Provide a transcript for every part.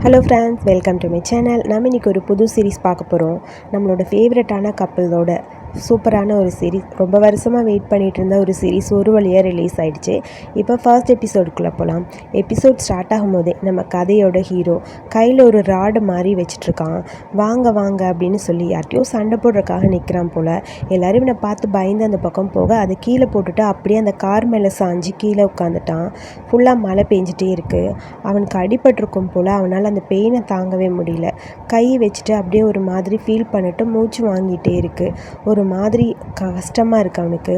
Hello friends welcome to my channel நம்ம இன்றைக்கி ஒரு புது சீரிஸ் பார்க்க போகிறோம் நம்மளோட ஃபேவரட்டான கப்பலோட சூப்பரான ஒரு சீரீஸ் ரொம்ப வருஷமாக வெயிட் பண்ணிகிட்டு இருந்த ஒரு சீரிஸ் ஒரு வழியாக ரிலீஸ் ஆகிடுச்சு இப்போ ஃபர்ஸ்ட் எபிசோடுக்குள்ளே போகலாம் எபிசோட் ஸ்டார்ட் ஆகும்போதே நம்ம கதையோட ஹீரோ கையில் ஒரு ராடு மாதிரி வச்சிட்ருக்கான் வாங்க வாங்க அப்படின்னு சொல்லி யார்ட்டையோ சண்டை போடுறதுக்காக நிற்கிறான் போல். எல்லோரும் இவனை பார்த்து பயந்து அந்த பக்கம் போக அதை கீழே போட்டுட்டு அப்படியே அந்த கார் மேலே சாஞ்சு கீழே உட்காந்துட்டான் ஃபுல்லாக மழை பெஞ்சிட்டே இருக்குது அவனுக்கு அடிபட்டிருக்கும் போல் அவனால் அந்த பெயினை தாங்கவே முடியல. கை வச்சுட்டு அப்படியே ஒரு மாதிரி ஃபீல் பண்ணிட்டு மூச்சு வாங்கிட்டே இருக்குது ஒரு ஒரு மாதிரி கஷ்டமாக இருக்குது அவனுக்கு.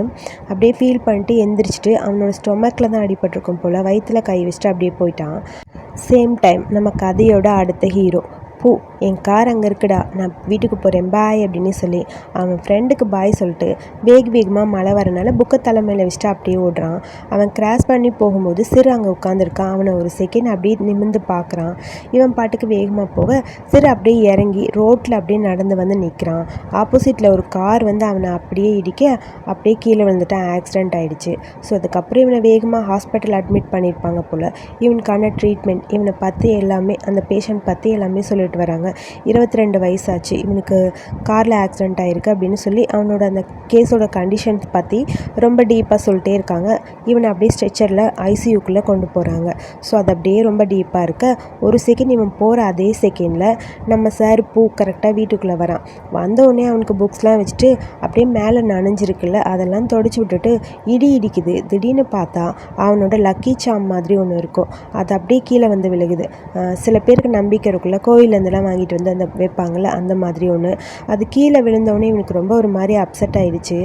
அப்படியே ஃபீல் பண்ணிட்டு எந்திரிச்சிட்டு அவனோட ஸ்டொமக்கில் தான் அடிபட்டிருக்கும் போல் வயிற்றில் கை வச்சுட்டு அப்படியே போயிட்டான். சேம் டைம் நம்ம கதையோட அடுத்த ஹீரோ பூ. என் கார் அங்கே இருக்குடா நான் வீட்டுக்கு போகிறேன் பாய் அப்படின்னு சொல்லி அவன் ஃப்ரெண்டுக்கு பாய் சொல்லிட்டு வேக வேகமாக மழை வரனால புக்கை தலைமையில் வச்சுட்டு அப்படியே ஓடுறான். அவன் கிராஸ் பண்ணி போகும்போது சிறு அங்கே உட்காந்துருக்கான் அவனை ஒரு செகண்ட் அப்படியே நிமிர்ந்து பார்க்குறான். இவன் பாட்டுக்கு வேகமாக போக சிறு அப்படியே இறங்கி ரோட்டில் அப்படியே நடந்து வந்து நிற்கிறான் ஆப்போசிட்டில் ஒரு கார் வந்து அவனை அப்படியே இடிக்க அப்படியே கீழே விழுந்துட்டான். ஆக்சிடென்ட் ஆகிடுச்சு ஸோ அதுக்கப்புறம் இவனை வேகமாக ஹாஸ்பிட்டல் அட்மிட் பண்ணியிருப்பாங்க போல். இவனுக்கான ட்ரீட்மெண்ட் இவனை பற்றி எல்லாமே அந்த பேஷண்ட் பற்றி எல்லாமே சொல்லிட்டு வராங்க. இருபத்தி ரெண்டு வயசாச்சு. இவனுக்கு காரில் ஆக்சிடென்ட் ஆகிருக்கு அப்படின்னு சொல்லி அவனோட அந்த கேஸோட கண்டிஷன்ஸ் பற்றி ரொம்ப டீப்பாக சொல்லிட்டே இருக்காங்க. இவனை அப்படியே ஸ்ட்ரெச்சரில் ஐசியூக்குள்ளே கொண்டு போகிறாங்க ஸோ அது அப்படியே ரொம்ப டீப்பாக இருக்க. ஒரு செகண்ட் இவன் போகிற அதே செகண்டில் நம்ம சார் பூ கரெக்டாக வீட்டுக்குள்ளே வரான். வந்தவுடனே அவனுக்கு புக்ஸ்லாம் வச்சுட்டு அப்படியே மேலே நனைஞ்சிருக்குல்ல அதெல்லாம் தொடச்சி விட்டுட்டு இடி இடிக்குது. திடீர்னு பார்த்தா அவனோட லக்கி சாம் மாதிரி ஒன்று இருக்கும். அது அப்படியே கீழே வந்து விழுகுது. சில பேருக்கு நம்பிக்கை இருக்குல்ல கோயிலேருந்துலாம் வாங்கி வாங்கிட்டு வந்து அந்த வைப்பாங்கள்ல அந்த மாதிரி ஒன்று அது கீழே விழுந்தவுடனே இவனுக்கு ரொம்ப ஒரு மாதிரி அப்செட் ஆயிடுச்சு.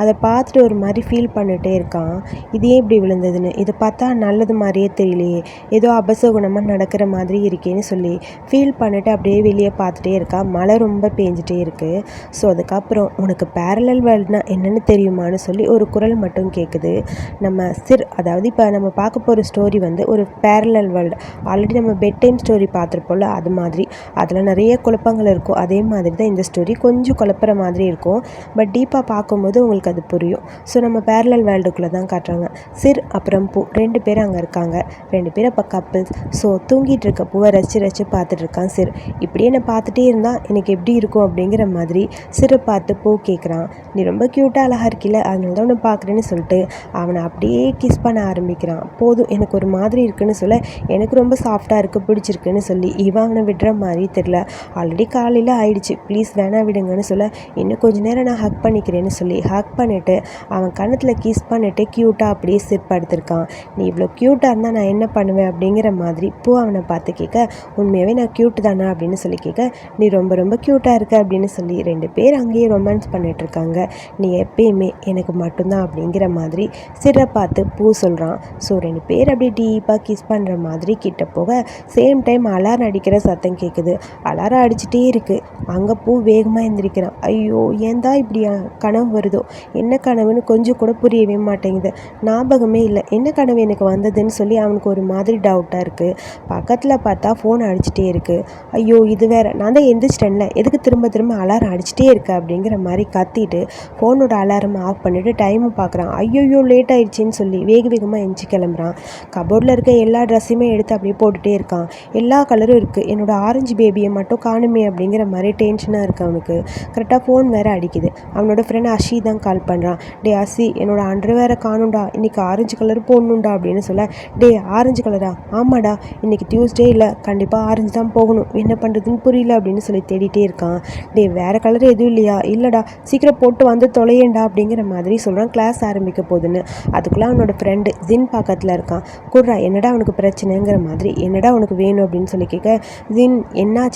அதை பார்த்துட்டு ஒரு மாதிரி ஃபீல் பண்ணிட்டே இருக்கான். இது ஏன் இப்படி விழுந்ததுன்னு? இதை பார்த்தா நல்லது மாதிரியே தெரியலையே. ஏதோ அபசகுணமாக நடக்கிற மாதிரி இருக்கேன்னு சொல்லி ஃபீல் பண்ணிட்டு அப்படியே வெளியே பார்த்துட்டே இருக்கான் மழை ரொம்ப பேஞ்சிட்டே இருக்குது ஸோ அதுக்கப்புறம் உனக்கு பேரலல் வேர்ல்ட்னா என்னென்னு தெரியுமான்னு சொல்லி ஒரு குரல் மட்டும் கேட்குது நம்ம சிர் அதாவது இப்போ நம்ம பார்க்க போகிற ஸ்டோரி வந்து ஒரு பேரலல் வேர்ல்டு ஆல்ரெடி நம்ம பெட் டைம் ஸ்டோரி பார்த்துருப்போம்ல அது மாதிரி. அதில் நிறைய குழப்பங்கள் இருக்கும். அதே மாதிரி தான் இந்த ஸ்டோரி கொஞ்சம் குழப்புற மாதிரி இருக்கும். பட் டீப்பாக பார்க்கும்போது உங்களுக்கு அது புரியும். ஸோ நம்ம பேரலல் வேர்ல்டுக்குள்ளே தான் காட்டுறாங்க. சிர் அப்புறம் பூ. ரெண்டு பேர் அங்கே இருக்காங்க. ரெண்டு பேர் அப்போ கப்பிள்ஸ் ஸோ தூங்கிட்டு இருக்க பூவை ரசிச்சு ரசிச்சு பார்த்துட்டு இருக்கான் சிர். இப்படியே என்னை பார்த்துட்டே இருந்தால் எனக்கு எப்படி இருக்கும் அப்படிங்கிற மாதிரி சிறு பார்த்து பூ கேட்குறான் நீ ரொம்ப க்யூட்டாக அழகாக இருக்கில்ல. அதனால தான் உன்னை பார்க்குறேன்னு சொல்லிட்டு அவனை அப்படியே கிஸ் பண்ண ஆரம்பிக்கிறான். போதும். எனக்கு ஒரு மாதிரி இருக்குன்னு சொல்ல. எனக்கு ரொம்ப சாஃப்டாக இருக்குது பிடிச்சிருக்குன்னு சொல்லி இவன் அவனை விடுற மாதிரி தெரியும் தெரில ஆல்ரெடி காலையில் ஆயிடுச்சு. ப்ளீஸ் வேணா விடுங்கன்னு சொல்ல இன்னும் கொஞ்ச நேரம் நான் ஹக் பண்ணிக்கிறேன்னு சொல்லி ஹக் பண்ணிவிட்டு அவன் கணத்தில் கிஸ் பண்ணிவிட்டு க்யூட்டாக அப்படியே சிட் படுத்திருக்கான் நீ இவ்வளோ க்யூட்டாக இருந்தால் நான் என்ன பண்ணுவேன்? அப்படிங்கிற மாதிரி பூ அவனை பார்த்து கேட்க உண்மையாகவே நான் க்யூட் தானா? அப்படின்னு சொல்லி கேட்க நீ ரொம்ப ரொம்ப க்யூட்டாக இருக்க அப்படின்னு சொல்லி ரெண்டு பேர் அங்கேயே ரொமான்ஸ் பண்ணிகிட்ருக்காங்க நீ எப்பயுமே எனக்கு மட்டும்தான் அப்படிங்கிற மாதிரி சிறை பார்த்து பூ சொல்கிறான் ஸோ ரெண்டு பேர் அப்படியே டீப்பாக கிஸ் பண்ணுற மாதிரி கிட்ட போக சேம் டைம் அலாரம் அடிக்கிற சத்தம் கேட்குது அலாரம் அடிச்சிட்டே இருக்குது அங்கே பூ வேகமாக எந்திரிக்கிறான். ஐயோ ஏன் தான் இப்படி கனவு வருதோ? என்ன கனவுன்னு கொஞ்சம் கூட புரியவே மாட்டேங்குது. ஞாபகமே இல்லை. என்ன கனவு எனக்கு வந்ததுன்னு சொல்லி அவனுக்கு ஒரு மாதிரி டவுட்டாக இருக்குது பக்கத்தில் பார்த்தா ஃபோன் அடிச்சிட்டே இருக்குது ஐயோ இது வேற. நான் தான் எந்திரிச்சிட்டேன்ல. எதுக்கு திரும்ப திரும்ப அலாரம் அடிச்சிட்டே இருக்கு அப்படிங்கிற மாதிரி கத்திட்டு ஃபோனோட அலாரம் ஆஃப் பண்ணிவிட்டு டைமை பார்க்குறான் ஐயோயோ லேட் ஆயிடுச்சின்னு சொல்லி வேக வேகமாக எஞ்சி கிளம்புறான். கபோர்டில் இருக்க எல்லா ட்ரெஸ்ஸுமே எடுத்து அப்படியே போட்டுகிட்டே இருக்கான். எல்லா கலரும் இருக்குது என்னோட ஆரஞ்சு பேபி பேபியை மட்டும் காணுமே அப்படிங்கிற மாதிரி டென்ஷனாக இருக்குது அவனுக்கு. கரெக்டாக ஃபோன் வேறு அடிக்குது. அவனோட ஃப்ரெண்ட் அஷி தான் கால் பண்ணுறான் டே அசி என்னோட அண்டர் வேற காணும்டா. இன்றைக்கி ஆரஞ்சு கலர் போடணும்டா அப்படின்னு சொல்ல டே ஆரஞ்சு கலரா ஆமாடா. இன்றைக்கி டியூஸ்டே இல்லை. கண்டிப்பாக ஆரஞ்சு தான் போகணும். என்ன பண்ணுறதுன்னு புரியல அப்படின்னு சொல்லி தேடிட்டே இருக்கான். டே வேறு கலர் எதுவும் இல்லையா? இல்லைடா. சீக்கிரம் போட்டு வந்து தொலையேண்டா அப்படிங்கிற மாதிரி சொல்கிறான் கிளாஸ் ஆரம்பிக்க போகுதுன்னு. அதுக்குள்ளே அவனோட ஃப்ரெண்டு ஜின் பக்கத்தில் இருக்கான். குர்ரா என்னடா அவனுக்கு பிரச்சனைங்கிற மாதிரி? என்னடா அவனுக்கு வேணும்? அப்படின்னு சொல்லி கேட்க ஜின்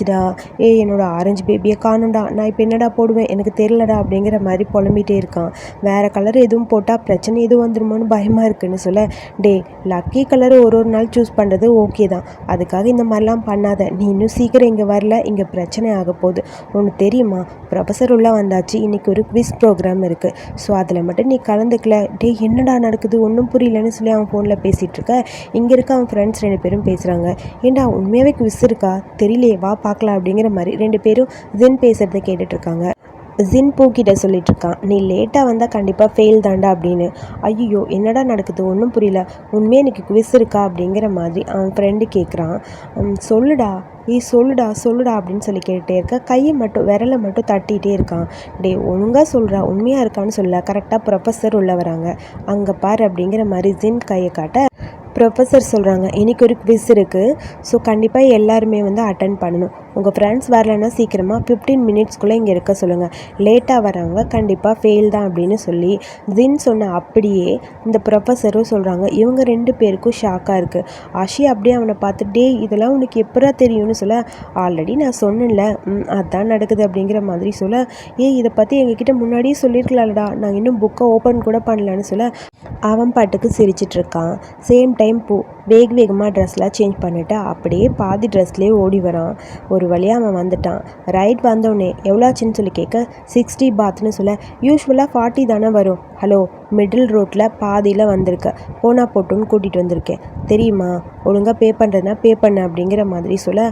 என்னாச்சுடா ஏ என்னோடய ஆரஞ்சு பேபியை காணும்டா. நான் இப்போ என்னடா போடுவேன்? எனக்கு தெரிலடா அப்படிங்கிற மாதிரி புலம்பிகிட்டே இருக்கான். வேறு கலர் எதுவும் போட்டால் பிரச்சனை எதுவும் வந்துருமோன்னு பயமாக இருக்குன்னு சொல்ல டே லக்கி கலர் ஒரு ஒரு நாள் சூஸ் பண்ணுறது ஓகே தான். அதுக்காக இந்த மாதிரிலாம் பண்ணாத. நீ இன்னும் சீக்கிரம் இங்கே வரல. இங்கே பிரச்சனை ஆக போகுது. ஒன்று தெரியுமா? ப்ரொஃபஸர் உள்ளே வந்தாச்சு. இன்றைக்கி ஒரு குவிஸ் ப்ரோக்ராம் இருக்குது ஸோ அதில் மட்டும் நீ கலந்துக்கல. டே என்னடா நடக்குது? ஒன்றும் புரியலன்னு சொல்லி அவன் ஃபோனில் பேசிகிட்டு இருக்க. இங்கே இருக்க அவன் ஃப்ரெண்ட்ஸ் ரெண்டு பேரும் பேசுகிறாங்க ஏண்டா உண்மையாகவே குவிஸ் இருக்கா? தெரியலையே. வா பார்க்கலாம் அப்படிங்கிற மாதிரி ரெண்டு பேரும் ஜின் பேசுகிறத கேட்டுட்ருக்காங்க. ஜின் பூக்கிட்ட சொல்லிட்டு இருக்கான் நீ லேட்டாக வந்தால் கண்டிப்பாக ஃபெயில் தாண்டா அப்படின்னு. ஐயோ என்னடா நடக்குது? ஒன்றும் புரியல. உண்மையாக எனக்கு குவிஸ் இருக்கா? அப்படிங்கிற மாதிரி அவன் ஃப்ரெண்டு கேட்குறான் சொல்லுடா. ஏய் சொல்லுடா சொல்லுடா அப்படின்னு சொல்லி கேட்டுட்டே இருக்க. கையை மட்டும் விரலை மட்டும் தட்டிகிட்டே இருக்கான். டே ஒழுங்காக சொல்கிறா உண்மையாக இருக்கான்னு சொல்ல கரெக்டாக ப்ரொஃபஸர் உள்ளே வராங்க. அங்கே பார் அப்படிங்கிற மாதிரி ஜின் கையை காட்ட ப்ரொஃபஸர் சொல்கிறாங்க இன்றைக்கி ஒரு குவிஸ் இருக்குது ஸோ கண்டிப்பாக எல்லாருமே வந்து அட்டன் பண்ணணும். உங்கள் ஃப்ரெண்ட்ஸ் வரலன்னா சீக்கிரமாக ஃபிஃப்டீன் மினிட்ஸ்க்குள்ளே இங்கே இருக்க சொல்லுங்கள் லேட்டாக வரவங்க கண்டிப்பாக ஃபெயில் தான் அப்படின்னு சொல்லி ஜின் சொன்ன அப்படியே இந்த ப்ரொஃபஸரும் சொல்கிறாங்க இவங்க ரெண்டு பேருக்கும் ஷாக்காக இருக்குது ஆஷி அப்படியே அவனை பார்த்து டே இதெல்லாம் உனக்கு எப்படா தெரியும்னு சொல்ல? ஆல்ரெடி நான் சொன்னேன்ல. ம் அதான் நடக்குது அப்படிங்கிற மாதிரி சொல்ல ஏய் இதை பற்றி எங்ககிட்ட முன்னாடியே சொல்லியிருக்கலாம்டா நான் இன்னும் புக்கை ஓப்பன் கூட பண்ணலன்னு சொல்ல அவன் பாட்டுக்கு சிரிச்சிட்ருக்கான் சேம் டைம் பூ வேக வேகமாக ட்ரெஸ்லாம் சேஞ்ச் பண்ணிவிட்டு அப்படியே பாதி ட்ரெஸ்லேயே ஓடி வரான். ஒரு வழியாக அவன் வந்துட்டான். ரைட் வந்தோடனே எவ்வளோ ஆச்சுன்னு சொல்லி கேட்க சிக்ஸ்டி பாத்னு சொல்ல யூஸ்வலாக ஃபார்ட்டி தானே வரும். ஹலோ மிடில் ரோட்டில் பாதியில் வந்திருக்க. போனா போட்டுன்னு கூட்டிகிட்டு வந்திருக்கேன். தெரியுமா? ஒழுங்காக பே பண்ணுறதுனா பே பண்ண அப்படிங்கிற மாதிரி சொல்ல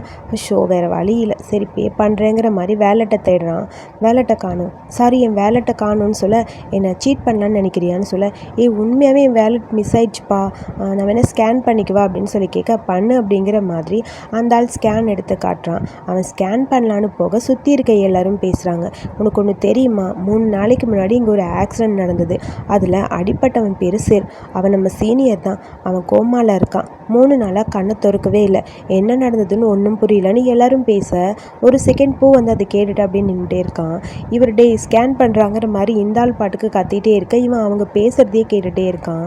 ஷோ வேறு வழி இல்லை. சரி பே பண்ணுறேங்கிற மாதிரி வேலெட்டை தேடுறான். வேலெட்டை காணும் சாரி என் வேலெட்டை காணும்னு சொல்ல என்னை சீட் பண்ணலான்னு நினைக்கிறியான்னு சொல்ல ஏ உண்மையாகவே என் வேலெட் மிஸ் ஆயிடுச்சுப்பா. நான் வேணால் ஸ்கேன் பண்ணிக்குவா அப்படின்னு சொல்லி கேட்க பண்ணு அப்படிங்கிற மாதிரி அந்த ஆள் ஸ்கேன் எடுத்து காட்டுறான். அவன் ஸ்கேன் பண்ணலான்னு போக சுற்றி இருக்க எல்லாரும் பேசுகிறாங்க உனக்கு ஒன்று தெரியுமா? மூணு நாளைக்கு முன்னாடி இங்கே ஒரு ஆக்சிடென்ட் நடந்தது. அதில் அடிப்பட்டவன் பேர் சேர் அவன் நம்ம சீனியர் தான் அவன் கோமாவில் இருக்கான். மூணு நாளாக கண்ணை திறக்கவே இல்லை. என்ன நடந்ததுன்னு ஒன்றும் புரியலன்னு எல்லாரும் பேச. ஒரு செகண்ட் பூ வந்து அதை கேட்டுட்டு அப்படின்னு நின்றுட்டே இருக்கான். இவர் டே ஸ்கேன் பண்ணுறாங்கிற மாதிரி இந்த ஆள் பாட்டுக்கு கத்திட்டே இருக்க. இவன் அவங்க பேசுகிறதையே கேட்டுகிட்டே இருக்கான்.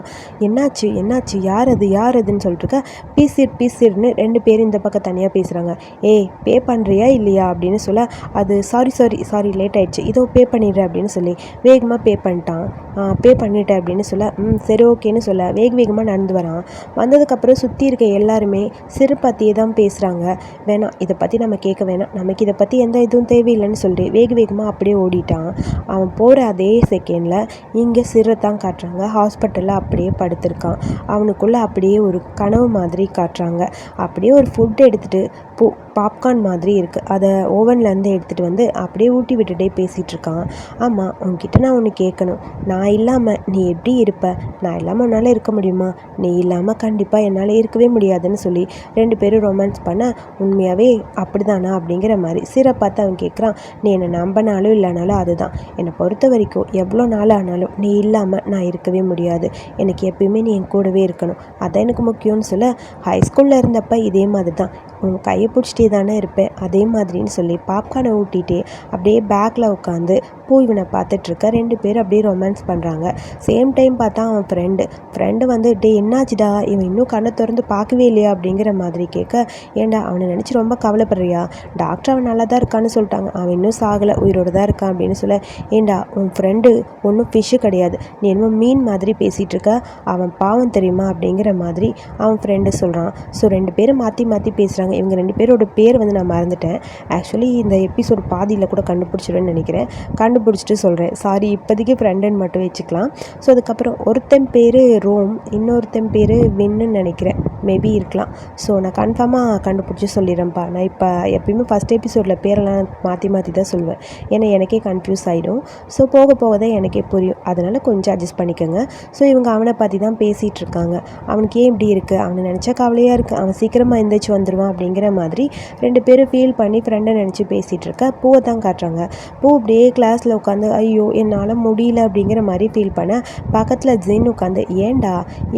என்னாச்சு? என்னாச்சு? யார் அது? யார் அதுன்னு சொல்லிட்டு இருக்க. பீசிர் பீசிர்னு ரெண்டு பேரும் இந்த பக்கம் தனியாக பேசுகிறாங்க ஏய் பே பண்ணுறியா இல்லையா அப்படின்னு சொல்ல அது சாரி சாரி சாரி லேட் ஆயிடுச்சு. இதோ பே பண்ணிடுறேன் அப்படின்னு சொல்லி வேகமாக பே பண்ணிட்டான். பே பண்ணிட்டேன் அப்படின்னு சொல்ல ம் சரி ஓகேன்னு சொல்ல வேக வேகமாக நடந்து வரான். வந்ததுக்கப்புறம் சுற்றி சுற்றி இருக்க எல்லாருமே சிறு பற்றியே தான் பேசுகிறாங்க வேணாம் இதை பற்றி நம்ம கேட்க வேணாம். நமக்கு இதை பற்றி எந்த இதுவும் தேவையில்லைன்னு சொல்லிட்டு வேக வேகமாக அப்படியே ஓடிட்டான். அவன் போகிற அதே செகண்டில் இங்கே சிறை தான் காட்டுறாங்க. ஹாஸ்பிட்டலில் அப்படியே படுத்திருக்கான். அவனுக்குள்ளே அப்படியே ஒரு கனவு மாதிரி காட்டுறாங்க. அப்படியே ஒரு ஃபுட் எடுத்துகிட்டு போ பாப்கார்ன் மாதிரி இருக்குது அதை ஓவன்லேருந்து எடுத்துகிட்டு வந்து அப்படியே ஊட்டி விட்டுட்டே பேசிகிட்டு இருக்கான். ஆமாம் உன்கிட்ட நான் ஒன்று கேட்கணும். நான் இல்லாமல் நீ எப்படி இருப்ப? நான் இல்லாமல் உன்னால் இருக்க முடியுமா? நீ இல்லாமல் கண்டிப்பாக என்னால் இருக்கவே முடியாதுன்னு சொல்லி ரெண்டு பேரும் ரொமான்ஸ் பண்ண உண்மையாகவே அப்படிதானா அப்படிங்கிற மாதிரி சிறை பார்த்து அவன் கேட்குறான் நீ என்னை நம்பினாலும் இல்லைனாலும் அதுதான். என்னை பொறுத்த வரைக்கும் எவ்வளோ நாள் ஆனாலும் நீ இல்லாமல் நான் இருக்கவே முடியாது. எனக்கு எப்பயுமே நீ என் கூடவே இருக்கணும். அதான் எனக்கு முக்கியம்னு சொல்ல ஹை ஸ்கூலில் இருந்தப்போ இதே மாதிரி தான் உன் கையை பிடிச்சிட்டே தானே இருப்பேன். அதே மாதிரின்னு சொல்லி பாப்கார்னை ஊட்டிகிட்டே அப்படியே பேக்கில் உட்காந்து பூ இவனை பார்த்துட்ருக்க ரெண்டு பேர் அப்படியே ரொமான்ஸ் பண்ணுறாங்க சேம் டைம் பார்த்தா அவன் ஃப்ரெண்டு ஃப்ரெண்டு வந்து டே என்னாச்சுடா? இவன் இன்னும் கண்ணை திறந்து பார்க்கவே இல்லையா? அப்படிங்கிற மாதிரி கேட்க ஏன்டா அவனை நினச்சி ரொம்ப கவலைப்படுறியா? டாக்டர் அவன் நல்லா தான் இருக்கான்னு சொல்லிட்டாங்க. அவன் இன்னும் சாகலை. உயிரோடு தான் இருக்கான். அப்படின்னு சொல்ல ஏண்டா உன் ஃப்ரெண்டு ஒன்றும் ஃபிஷ்ஷு கிடையாது. நீ என்னமோ மீன் மாதிரி பேசிகிட்டு இருக்க. அவன் பாவம் தெரியுமா? அப்படிங்கிற மாதிரி அவன் ஃப்ரெண்டு சொல்கிறான் ஸோ ரெண்டு பேரும் மாற்றி மாற்றி பேசுகிறாங்க இவங்க ரெண்டு பேரோட பேர் வந்து நான் மறந்துட்டேன். ஆக்சுவலி இந்த எபிசோட் பாதியில் கூட கண்டுபிடிச்சிடுவேன்னு நினைக்கிறேன். கண்டுபிடிச்சிட்டு சொல்கிறேன் சாரி இப்போதைக்கு ஃப்ரெண்டுன்னு மட்டும் வச்சுக்கலாம். ஸோ அதுக்கப்புறம் ஒருத்தன் பேர் ரோம் இன்னொருத்தன் பேர் வின்னு நினைக்கிறேன். மேபி இருக்கலாம். ஸோ நான் கன்ஃபார்மாக கண்டுபிடிச்சி சொல்லிடுறேன்ப்பா. நான் இப்போ எப்பயுமே ஃபஸ்ட் எபிசோடில் பேரெல்லாம் மாற்றி மாற்றி தான் சொல்லுவேன் ஏன்னா எனக்கே கன்ஃபியூஸ் ஆகிடும் ஸோ போக போக தான் எனக்கே புரியும். அதனால் கொஞ்சம் அட்ஜஸ்ட் பண்ணிக்கோங்க. ஸோ இவங்க அவனை பற்றி தான் பேசிகிட்டு இருக்காங்க. அவனுக்கு ஏன் இப்படி இருக்குது அவனை நினச்சா கவலையாக இருக்குது அவன் சீக்கிரமாக எந்திரிச்சு வந்துடுவான் அப்படிங்கிற மாதிரி ரெண்டு பேரும் ஃபீல் பண்ணி ஃப்ரெண்டை நினச்சி பேசிகிட்டு இருக்க. பூவை தான் காட்டுறாங்க. பூ அப்படியே கிளாஸில் உட்காந்து ஐயோ என்னால் முடியல அப்படிங்கிற மாதிரி ஃபீல் பண்ண பக்கத்தில் ஜின் உட்காந்து ஏன்டா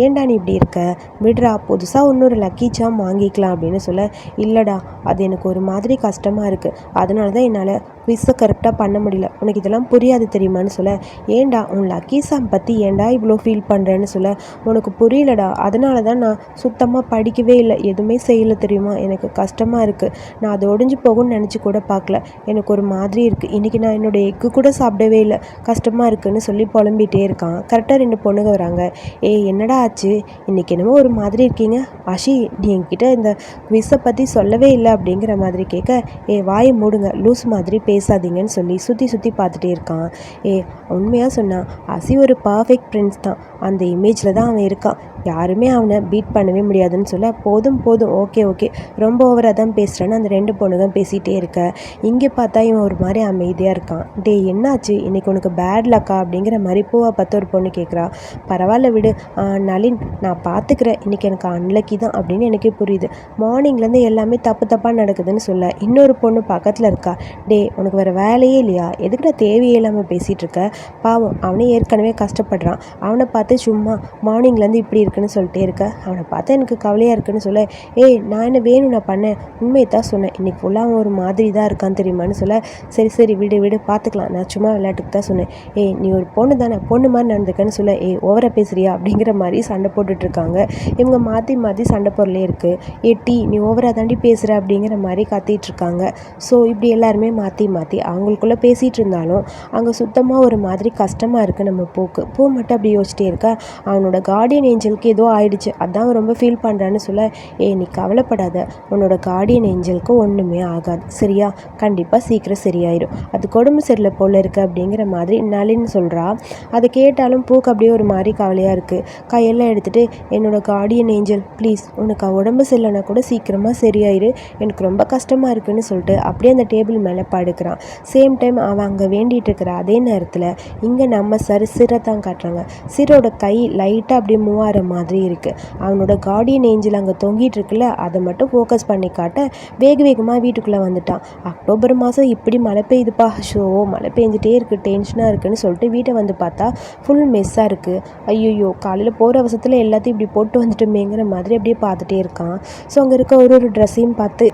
ஏன்டா நீ இப்படி இருக்க? விடுறா புதுசாக இன்னொரு லக்கி சாம் வாங்கிக்கலாம் அப்படின்னு சொல்ல இல்லைடா அது எனக்கு ஒரு மாதிரி கஷ்டமாக இருக்குது அதனால தான் என்னால் குவிஸை கரெக்டாக பண்ண முடியல. உனக்கு இதெல்லாம் புரியாது தெரியுமான்னு சொல்ல ஏண்டா உன் லக்கி சாம் பற்றி ஏன்டா இவ்வளோ ஃபீல் பண்ணுறேன்னு சொல்ல உனக்கு புரியலடா. அதனால தான் நான் சுத்தமாக படிக்கவே இல்லை. எதுவுமே செய்யலை தெரியுமா? எனக்கு எனக்கு கஷ்டமாக இருக்குது நான் அது ஒடிஞ்சு போகும்னு நினச்சி கூட பார்க்கல எனக்கு ஒரு மாதிரி இருக்குது இன்றைக்கி நான் என்னோடய எக்கு கூட சாப்பிடவே இல்லை. கஷ்டமாக இருக்குன்னு சொல்லி புலம்பிகிட்டே இருக்கான். கரெக்டாக ரெண்டு பொண்ணுங்க வராங்க. ஏய் என்னடா ஆச்சு? இன்றைக்கி என்னமோ ஒரு மாதிரி இருக்கீங்க. ஆஷி நீ என்கிட்ட இந்த குவிஸை பற்றி சொல்லவே இல்லை அப்படிங்கிற மாதிரி கேட்க ஏ வாயை மூடுங்க. லூஸ் மாதிரி பேசாதீங்கன்னு சொல்லி சுற்றி சுற்றி பார்த்துட்டே இருக்கான். ஏ உண்மையாக சொன்னான் அசி ஒரு பர்ஃபெக்ட் ஃப்ரெண்ட்ஸ் தான். அந்த இமேஜில் தான் அவன் இருக்கான். யாருமே அவனை பீட் பண்ணவே முடியாதுன்னு சொல்ல போதும் போதும் ஓகே ஓகே ரொம்ப ஓவராக தான் பேசுகிறேன்னு அந்த ரெண்டு பொண்ணுங்க பேசிகிட்டே இருக்க. இங்கே பார்த்தா இவன் ஒரு மாதிரி அமைதியாக இருக்கான். டே என்னாச்சு? இன்றைக்கி உனக்கு பேட் லக்கா அப்படிங்கிற மாதிரி பூவை பார்த்து ஒரு பொண்ணு கேட்குறா பரவாயில்ல விடு. ஆ, நளின் நான் பார்த்துக்கிறேன் இன்னைக்கு எனக்கு அன்லக்கி தான். அப்படின்னு எனக்கே புரியுது. மார்னிங்லேருந்து எல்லாமே தப்பு தப்பாக நடக்குதுன்னு சொல்ல இன்னொரு பொண்ணு பக்கத்தில் இருக்கா. டே உனக்கு வேறு வேலையே இல்லையா? எதுக்குடா தேவையே இல்லாமல் பேசிகிட்டு இருக்க? பாவம் அவனே ஏற்கனவே கஷ்டப்படுறான். அவனை பார்த்து சும்மா மார்னிங்லேருந்து இப்படி இருக்குன்னு சொல்லிட்டே இருக்க. அவனை பார்த்தா எனக்கு கவலையாக இருக்குன்னு சொல்ல ஏய் நான் என்ன வேணும் நான் பண்ணேன். உண்மையை தான் சொன்னேன். இன்றைக்கி ஃபுல்லாக அவன் ஒரு மாதிரி தான் இருக்கான் தெரியுமான்னு சொல்ல சரி சரி விடு விடு பார்த்துக்கலாம் நான் சும்மா விளையாட்டுக்கு தான் சொன்னேன். ஏய் நீ ஒரு பொண்ணு தானே பொண்ணு மாதிரி நடந்துக்கன்னு சொல்ல ஏய் ஓவராக பேசுறியா? அப்படிங்கிற மாதிரி சண்டை போட்டுட்ருக்காங்க இவங்க மாற்றி மாற்றி சண்டை பொருளே இருக்குது ஏ டி நீ ஓவராக தாண்டி பேசுகிற அப்படிங்கிற மாதிரி கத்திட்டு இருக்காங்க. ஸோ இப்படி எல்லாருமே மாற்றி மாற்றி அவங்களுக்குள்ளே பேசிகிட்டு இருந்தாலும் அங்கே சுத்தமாக ஒரு மாதிரி கஷ்டமாக இருக்குது நம்ம பூக்கு. பூ மட்டும் அப்படி யோசிச்சிட்டே இருக்கா? அவனோட கார்டியன் ஏஞ்சல் ஏஞ்சலுக்கு ஏதோ ஆயிடுச்சு. அதான் அவன் ரொம்ப ஃபீல் பண்ணுறான்னு சொல்ல ஏ நீ கவலைப்படாத. உன்னோட கார்டியன் ஏஞ்சலுக்கு ஒன்றுமே ஆகாது. சரியா? கண்டிப்பாக சீக்கிரம் சரியாயிடும் அது கொடுமை சரியில்லை போல் இருக்குது அப்படிங்கிற மாதிரி நளின்னு சொல்கிறா அதை கேட்டாலும் பூக்கு அப்படியே ஒரு மாதிரி கவலையாக இருக்குது கையெல்லாம் எடுத்துகிட்டு என்னோட கார்டியன் ஏஞ்சல் ப்ளீஸ் உனக்கு உடம்பு சரியில்லைனா கூட சீக்கிரமாக சரியாயிடு எனக்கு ரொம்ப கஷ்டமாக இருக்குன்னு சொல்லிட்டு அப்படியே அந்த டேபிள் மேலே படுக்கிறான். சேம் டைம் அவன் அங்கே வேண்டிகிட்டு இருக்கிற அதே நேரத்தில் இங்கே நம்ம சரி சிரை தான் காட்டுறாங்க. சிரோட கை லைட்டாக அப்படியே மூவ் ஆகிற மாதிரி இருக்குது அவனோட கார்டியன் ஏஞ்சல் அங்கே தொங்கிட்டு இருக்குல்ல அதை மட்டும் ஃபோக்கஸ் பண்ணி காட்ட வேக வேகமாக வீட்டுக்குள்ளே வந்துட்டான். அக்டோபர் மாதம் இப்படி மழை பெய்யுதுப்பா. ஷோ மழை பெஞ்சிட்டே இருக்குது டென்ஷனாக இருக்குன்னு சொல்லிட்டு வீட்டை வந்து பார்த்தா ஃபுல் மெஸ்ஸாக இருக்குது ஐயோ காலையில் போகிற அவசரத்தில் எல்லாத்தையும் இப்படி போட்டு வந்துட்டோமேங்கிற மாதிரி அப்படியே பார்த்துட்டே இருக்கான். ஸோ அங்கே இருக்க ஒரு ஒரு ட்ரெஸ்ஸையும் பார்த்து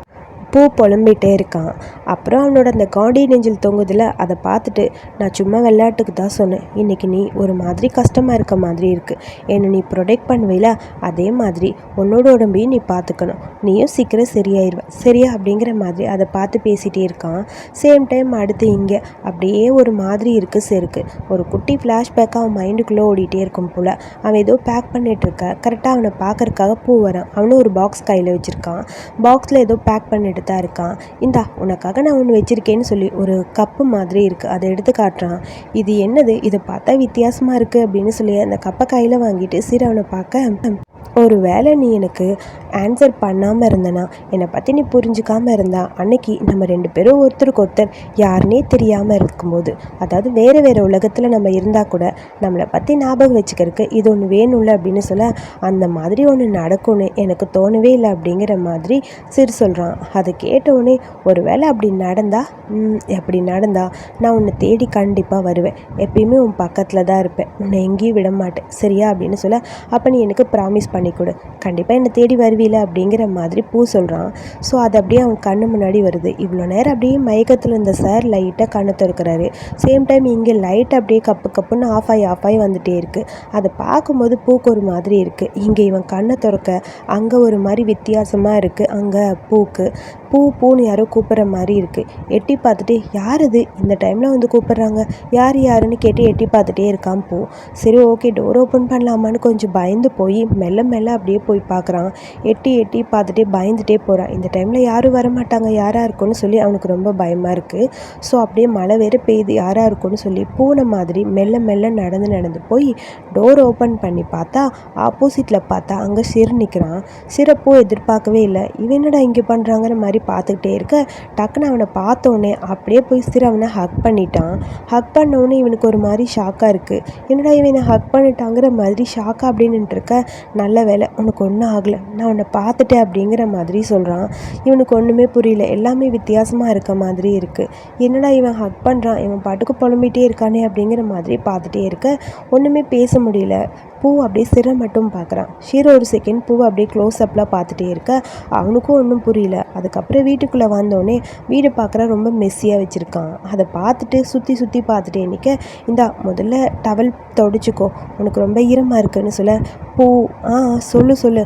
பூ புலம்பிகிட்டே இருக்கான். அப்புறம் அவனோட அந்த காடி நெஞ்சில் தொங்குதில் அதை பார்த்துட்டு நான் சும்மா விளையாட்டுக்கு தான் சொன்னேன். இன்றைக்கி நீ ஒரு மாதிரி கஷ்டமாக இருக்க மாதிரி இருக்குது என்னை நீ ப்ரொடெக்ட் பண்ணுவீல அதே மாதிரி உன்னோட உடம்பையும் நீ பார்த்துக்கணும். நீயும் சீக்கிரம் சரியாயிருவ. சரியா? அப்படிங்கிற மாதிரி அதை பார்த்து பேசிகிட்டே இருக்கான். சேம் டைம் அடுத்து இங்கே அப்படியே ஒரு மாதிரி இருக்குது செருக்கு. ஒரு குட்டி ஃப்ளாஷ்பேக்காக அவன் மைண்டுக்குள்ளே ஓடிட்டே இருக்கும் போல். அவன் ஏதோ பேக் பண்ணிட்டு இருக்க. கரெக்டாக அவனை பார்க்கறக்காக பூ வரான். அவனும் ஒரு பாக்ஸ் கையில் வச்சுருக்கான். பாக்ஸில் ஏதோ பேக் பண்ணிட்டு தான் இருக்கான். இந்தா உனக்காக நான் ஒன்று வச்சுருக்கேன்னு சொல்லி ஒரு கப்பு மாதிரி இருக்குது அதை எடுத்து காட்டுறான். இது என்னது? இதை பார்த்தா வித்தியாசமாக இருக்குது அப்படின்னு சொல்லி அந்த கப்பை கையில் வாங்கிட்டு சீரவனை அவனை பார்க்க ஒரு வேளை நீ எனக்கு ஆன்சர் பண்ணாமல் இருந்தனா என்னை பற்றி நீ புரிஞ்சுக்காமல் இருந்தா அன்னைக்கு நம்ம ரெண்டு பேரும் ஒருத்தருக்கு ஒருத்தர் யாருனே தெரியாமல் இருக்கும்போது அதாவது வேறு வேறு உலகத்தில் நம்ம இருந்தால் கூட நம்மளை பற்றி ஞாபகம் வச்சுக்கிறதுக்கு இது ஒன்று வேணும்ல அப்படின்னு சொல்ல அந்த மாதிரி ஒன்று நடக்கும்னு எனக்கு தோணவே இல்லை அப்படிங்கிற மாதிரி சிறு சொல்கிறான் அதை கேட்டவுடனே ஒரு வேளை அப்படி நடந்தா ம், அப்படி நடந்தால் நான் உன்னை தேடி கண்டிப்பாக வருவேன். எப்பயுமே உன் பக்கத்தில் தான் இருப்பேன். உன்னை எங்கேயும் விட மாட்டேன். சரியா? அப்படின்னு சொல்ல அப்போ நீ எனக்கு ப்ராமிஸ் பண்ணி கொடு. கண்டிப்பாக என்னை தேடி வருவீல அப்படிங்கிற மாதிரி பூ சொல்கிறான் ஸோ அது அப்படியே அவன் கண்ணு முன்னாடி வருது. இவ்வளோ நேரம் அப்படியே மயக்கத்தில் இருந்த சார் லைட்டாக கண்ணை திறக்கிறாரு. சேம் டைம் இங்கே லைட் அப்படியே கப்பு கப்புன்னு ஆஃப் ஆகி ஆஃப் ஆகி வந்துட்டே இருக்குது அதை பார்க்கும்போது பூக்கு ஒரு மாதிரி இருக்குது இங்கே இவன் கண்ணை திறக்க அங்கே ஒரு மாதிரி வித்தியாசமாக இருக்குது அங்கே பூக்கு. பூ பூன்னு யாரோ கூப்பிட்ற மாதிரி இருக்குது எட்டி பார்த்துட்டு யார் இது? இந்த டைமில் வந்து கூப்பிட்றாங்க. யார் யாருன்னு கேட்டு எட்டி பார்த்துட்டே இருக்கான் பூ. சரி ஓகே டோர் ஓப்பன் பண்ணலாமான்னு கொஞ்சம் பயந்து போய் மெல்ல மெல்ல அப்படியே போய் பார்க்குறான். எட்டி எட்டி பார்த்துட்டே பயந்துட்டே போகிறான் இந்த டைமில் யாரும் வர மாட்டாங்க யாராக இருக்கும்னு சொல்லி அவனுக்கு ரொம்ப பயமாக இருக்குது ஸோ அப்படியே மழை வேறு பெய்யுது. யாராக இருக்கும்னு சொல்லி பூனை மாதிரி மெல்ல மெல்ல நடந்து நடந்து போய் டோர் ஓப்பன் பண்ணி பார்த்தா ஆப்போசிட்டில் பார்த்தா அங்கே சிறு நிற்கிறான் சிறப்போ எதிர்பார்க்கவே இல்லை. இவன் என்னடா இங்கே பண்ணுறாங்கிற மாதிரி பார்த்துக்கிட்டே இருக்க? டக்குன்னு அவனை பார்த்தோன்னே அப்படியே போய் சிறு அவனை ஹக் பண்ணிட்டான். ஹக் பண்ணோன்னே இவனுக்கு ஒரு மாதிரி ஷாக்காக இருக்குது என்னடா இவனை ஹக் பண்ணிட்டாங்கிற மாதிரி ஷாக்காக அப்படின்னு நின்றுருக்க நல்ல வேலை உனக்கு ஒன்றும் ஆகலை. நான் உன்னை பார்த்துட்டேன் அப்படிங்கிற மாதிரி சொல்கிறான் இவனுக்கு ஒன்றுமே புரியல. எல்லாமே வித்தியாசமாக இருக்க மாதிரி இருக்குது என்னடா இவன் ஹக் பண்ணுறான் இவன் பாட்டுக்கு புலம்பிகிட்டே இருக்கானே அப்படிங்கிற மாதிரி பார்த்துட்டே இருக்க. ஒன்றுமே பேச முடியல. பூ அப்படியே சிறை மட்டும் பார்க்குறான். ஷீரோ ஒரு செகண்ட் பூவை அப்படியே க்ளோஸ் அப்லாம் பார்த்துட்டே இருக்க. அவனுக்கும் ஒன்றும் புரியல. அதுக்கப்புறம் வீட்டுக்குள்ளே வந்தோடனே வீடு பார்க்குற ரொம்ப மெஸ்ஸியாக வச்சுருக்கான். அதை பார்த்துட்டு சுற்றி சுற்றி பார்த்துட்டே நிற்க இந்தா முதல்ல டவல் தொடச்சிக்கோ. உனக்கு ரொம்ப ஈரமாக இருக்குன்னு சொல்ல. பூ ஆ சொல்லு சொல்லு.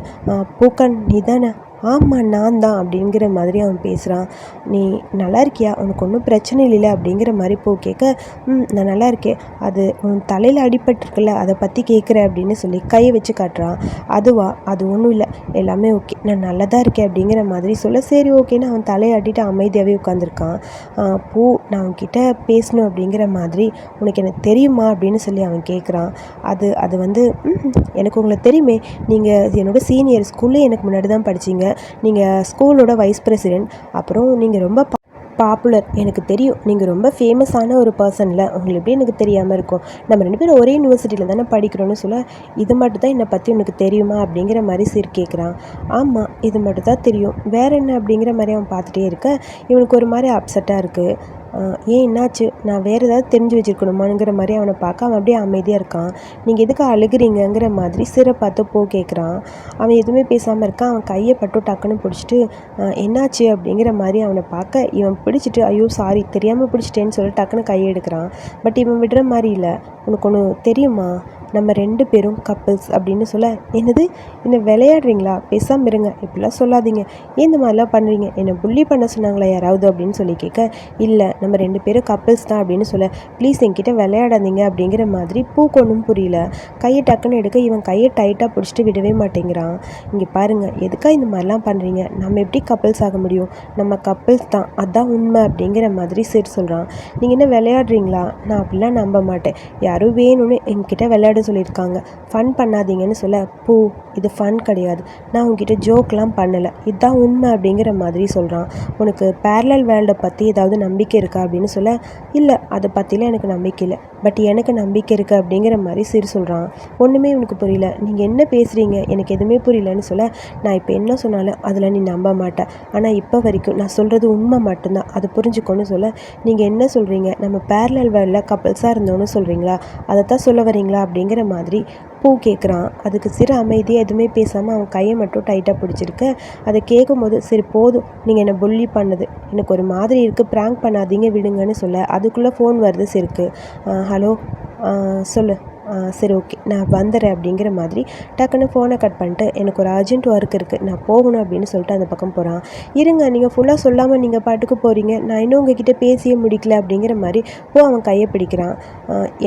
பூக்க பூக்கன் நீ தானே ஆமாம் நான் தான் அப்படிங்கிற மாதிரி அவன் பேசுகிறான் நீ நல்லா இருக்கியா? உனக்கு ஒன்றும் பிரச்சனை இல்லைல்ல அப்படிங்கிற மாதிரி போ கேட்க ம் நான் நல்லா இருக்கேன். அது உன் தலையில் அடிபட்டிருக்குல்ல அதை பற்றி கேட்குற அப்படின்னு சொல்லி கையை வச்சு காட்டுறான். அதுவா? அது ஒன்றும் இல்லை. எல்லாமே ஓகே. நான் நல்லா தான் இருக்கேன் அப்படிங்கிற மாதிரி சொல்ல சரி ஓகேன்னு அவன் தலையை அடிட்டு அமைதியாகவே உட்காந்துருக்கான் பூ நான் அவன்கிட்ட பேசணும் அப்படிங்கிற மாதிரி உனக்கு எனக்கு தெரியுமா? அப்படின்னு சொல்லி அவன் கேட்குறான். அது அது வந்து எனக்கு உங்களை தெரியுமே. நீங்கள் என்னோடய சீனியர் ஸ்கூல்லே எனக்கு முன்னாடி தான் படிச்சீங்க. நீங்கள் ஸ்கூலோட வைஸ் பிரசிடென்ட் அப்புறம் நீங்கள் ரொம்ப பாப்புலர் எனக்கு தெரியும். நீங்கள் ரொம்ப ஃபேமஸான ஒரு பர்சனில் உங்களுக்கு எப்படி எனக்கு தெரியாமல் இருக்கும்? நம்ம ரெண்டு பேரும் ஒரே யூனிவர்சிட்டியில் தானே படிக்கிறோன்னு சொல்ல இது மட்டும் தான் என்னை பற்றி உனக்கு தெரியுமா? அப்படிங்கிற மாதிரி சீர் கேட்குறான் ஆமாம் இது மட்டும் தான் தெரியும். வேற என்ன அப்படிங்கிற மாதிரி அவன் பார்த்துட்டே இருக்க. இவனுக்கு ஒரு மாதிரி அப்செட்டாக இருக்குது ஏன் என்னாச்சு? நான் வேறு ஏதாவது தெரிஞ்சு வச்சுருக்கணுமாங்கிற மாதிரி அவனை பார்க்க அவன் அப்படியே அமைதியாக இருக்கான். நீங்கள் எதுக்கு அழுகுறீங்கங்கிற மாதிரி சிறை பார்த்து போ கேட்குறான் அவன் எதுவுமே பேசாமல் இருக்கான். அவன் கையை பட்டு டக்குன்னு பிடிச்சிட்டு என்னாச்சு? அப்படிங்கிற மாதிரி அவனை பார்க்க இவன் பிடிச்சிட்டு ஐயோ சாரி தெரியாமல் பிடிச்சிட்டேன்னு சொல்லி டக்குன்னு கையை எடுக்கிறான். பட் இவன் விடுற மாதிரி இல்லை. உனக்கு ஒன்று தெரியுமா? நம்ம ரெண்டு பேரும் கப்பிள்ஸ் அப்படின்னு சொல்ல என்னது? என்ன விளையாடுறீங்களா? பேசாமல் இருங்க. இப்படிலாம் சொல்லாதீங்க. ஏன் இந்த மாதிரிலாம் பண்ணுறீங்க என்னை புள்ளி பண்ண சொன்னாங்களா யாராவது அப்படின்னு சொல்லி கேட்க இல்லை நம்ம ரெண்டு பேரும் கப்பிள்ஸ் தான் அப்படின்னு சொல்ல ப்ளீஸ் என்கிட்ட விளையாடாதீங்க அப்படிங்கிற மாதிரி பூக்கொன்றும் புரியல. கையை டக்குன்னு எடுக்க இவன் கையை டைட்டாக பிடிச்சிட்டு விடவே மாட்டேங்கிறான். இங்கே பாருங்கள் எதுக்கா இந்த மாதிரிலாம் பண்ணுறீங்க நம்ம எப்படி கப்பிள்ஸ் ஆக முடியும்? நம்ம கப்பிள்ஸ் தான். அதான் உண்மை அப்படிங்கிற மாதிரி சரி சொல்கிறான் நீங்கள் என்ன விளையாடுறீங்களா? நான் அப்படிலாம் நம்ப மாட்டேன். யாரும் வேணும்னு என்கிட்ட விளையாட சொல்லியிருக்காங்க. ஃபன் பண்ணாதீங்கன்னு சொல்ல பூ இது ஃபன் கிடையாது. நான் உங்ககிட்ட ஜோக்லாம் பண்ணலை. இதுதான் உண்மை அப்படிங்கிற மாதிரி சொல்கிறான் உனக்கு பேரலல் வேர்ல்டை பற்றி ஏதாவது நம்பிக்கை இருக்கா? அப்படின்னு சொல்ல இல்லை அதை பற்றிலாம் எனக்கு நம்பிக்கை இல்லை. பட் எனக்கு நம்பிக்கை இருக்குது அப்படிங்கிற மாதிரி சிறு சொல்கிறான் ஒன்றுமே உனக்கு புரியல. நீங்கள் என்ன பேசுகிறீங்க எனக்கு எதுவுமே புரியலன்னு சொல்ல நான் இப்போ என்ன சொன்னாலும் அதில் நீ நம்ப மாட்டேன் ஆனால் இப்போ வரைக்கும் நான் சொல்கிறது உண்மை மட்டும்தான். அதை புரிஞ்சுக்கோன்னு சொல்ல நீங்கள் என்ன சொல்கிறீங்க நம்ம பேரலல் வேர்ல்டில் கப்பல்ஸாக இருந்தோன்னு சொல்கிறீங்களா அதை தான் சொல்ல வரீங்களா? அப்படிங்கிற மாதிரி பூ கேட்குறான் அதுக்கு சிறு அமைதியாக எதுவுமே பேசாமல் அவன் கையை மட்டும் டைட்டாக பிடிச்சிருக்க. அதை கேட்கும்போது சரி போதும். நீங்கள் என்னை புள்ளி பண்ணது. எனக்கு ஒரு மாதிரி இருக்குது ப்ராங்க் பண்ணாதீங்க விடுங்கன்னு சொல்ல. அதுக்குள்ளே ஃபோன் வருது சிறுக்கு. ஹலோ சொல்லு. சரி ஓகே. நான் வந்துடுறேன் அப்படிங்கிற மாதிரி டக்குன்னு ஃபோனை கட் பண்ணிட்டு எனக்கு ஒரு அர்ஜென்ட் ஒர்க் இருக்குது நான் போகணும் அப்படின்னு சொல்லிட்டு அந்த பக்கம் போகிறான் இருங்க நீங்கள் ஃபுல்லாக சொல்லாமல் நீங்கள் பாட்டுக்கு போகிறீங்க நான் இன்னும் உங்ககிட்ட பேசியே முடிக்கல அப்படிங்கிற மாதிரி போ அவன் கையை பிடிக்கிறான்.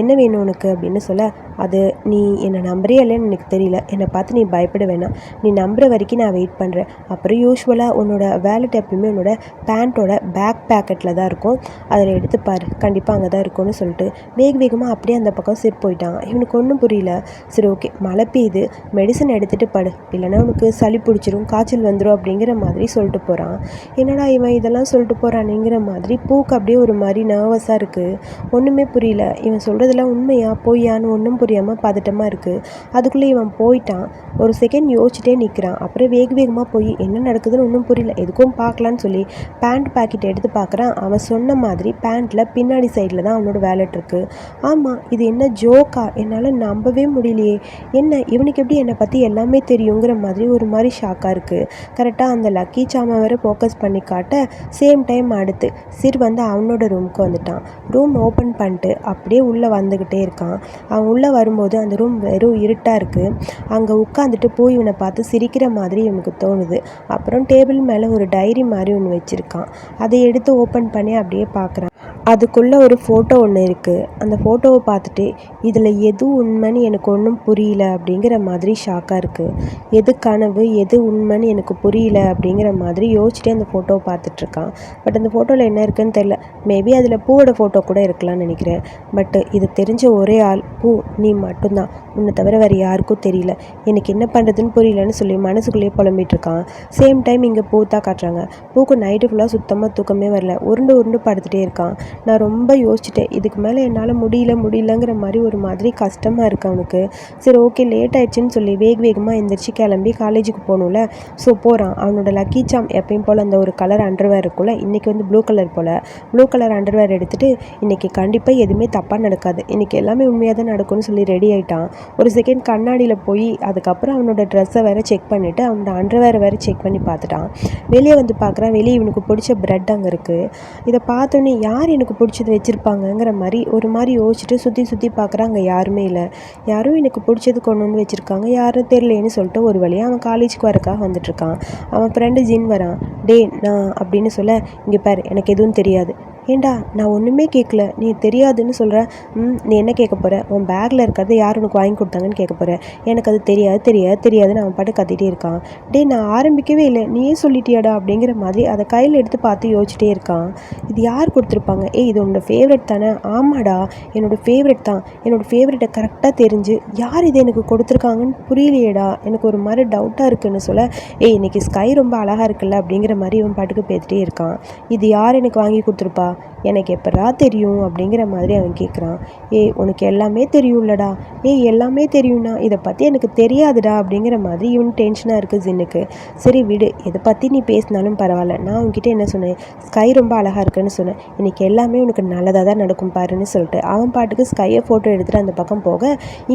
என்ன வேணும் உனக்கு அப்படின்னு சொல்ல அது நீ என்னை நம்புறியா இல்லைன்னு எனக்கு தெரியல. என்னை பார்த்து நீ பயப்பட வேணாம். நீ நம்புற வரைக்கும் நான் வெயிட் பண்ணுறேன் அப்புறம் யூஸ்வலாக உன்னோட வேலட் எப்பயுமே உன்னோட பேண்ட்டோட பேக் பேக்கெட்டில் தான் இருக்கும். அதில் எடுத்து பாரு. கண்டிப்பாக அங்கே தான் இருக்கும்னு சொல்லிட்டு வேக வேகமாக அப்படியே அந்த பக்கம் சிர் போயிட்டான். இவனுக்கு ஒன்றும் புரியல. சரி ஓகே மழை பெய்யுது. மெடிசன் எடுத்துகிட்டு படு. இல்லைன்னா உனக்கு சளி பிடிச்சிரும் காய்ச்சல் வந்துடும் அப்படிங்கிற மாதிரி சொல்லிட்டு போகிறான் என்னடா இவன் இதெல்லாம் சொல்லிட்டு போகிறானுங்கிற மாதிரி பூக்கு அப்படியே ஒரு மாதிரி நர்வஸாக இருக்குது ஒன்றுமே புரியல. இவன் சொல்கிறதெல்லாம் உண்மையா பொய்யான்னு ஒன்றும் புரியாமல் பதட்டமாக இருக்குது அதுக்குள்ளே இவன் போயிட்டான். ஒரு செகண்ட் யோசிச்சுட்டே நிற்கிறான் அப்புறம் வேக வேகமாக போய் என்ன நடக்குதுன்னு ஒன்றும் புரியல. எதுக்கும் பார்க்கலான்னு சொல்லி பேண்ட் பாக்கெட் எடுத்து பார்க்குறான். அவன் சொன்ன மாதிரி பேண்ட்டில் பின்னாடி சைடில் தான் அவனோட வேலட் இருக்குது ஆமாம் இது என்ன ஜோக்கா என்னால் நம்பவே முடியலையே. என்ன இவனுக்கு எப்படி என்னை பற்றி எல்லாமே தெரியுங்கிற மாதிரி ஒரு மாதிரி ஷாக்காக இருக்குது கரெக்டாக அந்த லக்கி சாமா வேறு ஃபோக்கஸ் பண்ணி காட்ட சேம் டைம் அடுத்து சிர் வந்து அவனோட ரூமுக்கு வந்துட்டான். ரூம் ஓப்பன் பண்ணிட்டு அப்படியே உள்ளே வந்துக்கிட்டே இருக்கான். அவன் உள்ளே வரும்போது அந்த ரூம் வெறும் இருட்டாக இருக்குது அங்கே உட்காந்துட்டு போய் இவனை பார்த்து சிரிக்கிற மாதிரி இவனுக்கு தோணுது. அப்புறம் டேபிள் மேலே ஒரு டைரி மாதிரி ஒன்று வச்சுருக்கான். அதை எடுத்து ஓப்பன் பண்ணி அப்படியே பார்க்குறான். அதுக்குள்ளே ஒரு ஃபோட்டோ ஒன்று இருக்குது அந்த ஃபோட்டோவை பார்த்துட்டு இதில் எது உண்மைன்னு எனக்கு ஒன்றும் புரியல அப்படிங்கிற மாதிரி ஷாக்காக இருக்குது எது கனவு எது உண்மைன்னு எனக்கு புரியல அப்படிங்கிற மாதிரி யோசிச்சுட்டே அந்த ஃபோட்டோவை பார்த்துட்ருக்கான் பட் அந்த ஃபோட்டோவில் என்ன இருக்குன்னு தெரில மேபி அதில் பூவோட ஃபோட்டோ கூட இருக்கலாம்னு நினைக்கிறேன். பட் இது தெரிஞ்ச ஒரே ஆள் பூ நீ மட்டும்தான். உன்னை தவிர வேறு யாருக்கும் தெரியல. எனக்கு என்ன பண்ணுறதுன்னு புரியலன்னு சொல்லி மனசுக்குள்ளேயே புலம்பிகிட்ருக்கான் சேம் டைம் இங்கே பூ தான் காட்டுறாங்க. பூக்கு நைட்டு ஃபுல்லாக சுத்தமாக தூக்கமே வரல. உருண்டு உருண்டு படுத்துகிட்டே இருக்கான். நான் ரொம்ப யோசிச்சிட்டேன். இதுக்கு மேலே என்னால் முடியல முடியலங்கிற மாதிரி ஒரு மாதிரி கஷ்டமாக இருக்கு அவனுக்கு. சரி ஓகே லேட் ஆயிடுச்சுன்னு சொல்லி வேக வேகமாக எந்திரிச்சு கிளம்பி காலேஜுக்கு போகணும்ல. ஸோ போகிறான் அவனோட லக்கி சாம் எப்பயும் போல் அந்த ஒரு கலர் அண்டர்வேர் இருக்கும்ல. இன்றைக்கி வந்து ப்ளூ கலர் போல். ப்ளூ கலர் அண்டர்வேர் எடுத்துகிட்டு இன்றைக்கி கண்டிப்பாக எதுவுமே தப்பாக நடக்காது. இன்றைக்கி எல்லாமே உண்மையாக தான் நடக்கும்னு சொல்லி ரெடி ஆகிட்டான் ஒரு செகண்ட் கண்ணாடியில் போய் அதுக்கப்புறம் அவனோட ட்ரெஸ்ஸை வேறு செக் பண்ணிவிட்டு அவனோட அண்டர்வேரை வேறு செக் பண்ணி பார்த்துட்டான். வெளியே வந்து பார்க்குறான். வெளியே இவனுக்கு பிடிச்ச ப்ரெட் அங்கே இருக்குது இதை பார்த்தோன்னே யார் யார் எனக்கு பிடிச்சது வச்சுருப்பாங்கங்கிற மாதிரி ஒரு மாதிரி யோசிச்சுட்டு சுற்றி சுற்றி பார்க்குறாங்க யாருமே இல்லை. யாரும் எனக்கு பிடிச்சது கொண்டு வந்து வச்சுருக்காங்க யாரும் தெரிலேன்னு சொல்லிட்டு ஒரு வழியாக அவன் காலேஜுக்கு வரக்காக வந்துட்டுருக்கான் அவன் ஃப்ரெண்டு ஜின் வரான். டே நான் அப்படின்னு சொல்ல இங்கே பாரு எனக்கு எதுவும் தெரியாது. ஏண்டா நான் ஒன்றுமே கேட்கல நீ தெரியாதுன்னு சொல்கிற ம் நீ என்ன கேட்க போகிற உன் பேக்கில் இருக்கிறது யார் உனக்கு வாங்கி கொடுத்தாங்கன்னு கேட்க போகிற எனக்கு அது தெரியாது தெரியாது தெரியாதுன்னு அவன் பாட்டு கத்திட்டே இருக்கான். டே நான் ஆரம்பிக்கவே இல்லை. நீயே சொல்லிட்டியாடா அப்படிங்கிற மாதிரி அதை கையில் எடுத்து பார்த்து யோசிச்சிட்டே இருக்கான். இது யார் கொடுத்துருப்பாங்க? ஏய் இது உன்னோட ஃபேவரட் தானே? ஆமாடா என்னோடய ஃபேவரட் தான். என்னோடய ஃபேவரட்டை கரெக்டாக தெரிஞ்சு யார் இதை எனக்கு கொடுத்துருக்காங்கன்னு புரியலையேடா. எனக்கு ஒரு மாதிரி டவுட்டாக இருக்குன்னு சொல்ல ஏய் இன்னைக்கு ஸ்கை ரொம்ப அழகாக இருக்குல்ல? அப்படிங்கிற மாதிரி இவன் பாட்டுக்கு பேத்துகிட்டே இருக்கான். இது யார் எனக்கு வாங்கி கொடுத்துருப்பா? எனக்கு எப்படா தெரியும்? அப்படிங்கிற மாதிரி அவன் கேட்குறான் ஏய் உனக்கு எல்லாமே தெரியும்லடா. ஏய் எல்லாமே தெரியும்னா இதை பற்றி எனக்கு தெரியாதுடா. அப்படிங்கிற மாதிரி இவன் டென்ஷனாக இருக்குது ஜின்னுக்கு. சரி விடு இதை பற்றி நீ பேசினாலும் பரவாயில்ல. நான் உன்கிட்ட என்ன சொன்னேன்? ஸ்கை ரொம்ப அழகாக இருக்குன்னு சொன்னேன். இன்றைக்கி எல்லாமே உனக்கு நல்லதாக தான் நடக்கும் பாருன்னு சொல்லிட்டு. அவன் பாட்டுக்கு ஸ்கையை ஃபோட்டோ எடுத்துகிட்டு அந்த பக்கம் போக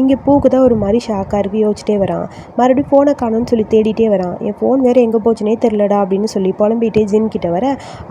இங்கே பூக்கு தான் ஒரு மாதிரி ஷாக்காக இருக்கு யோசிச்சிட்டே வரான். மறுபடியும் ஃபோனை காணும்னு சொல்லி தேடிட்டே வரான். என் ஃபோன் வேறு எங்கே போச்சுனே தெரிலடா அப்படின்னு சொல்லி புலம்பிட்டே ஜின் கிட்ட வர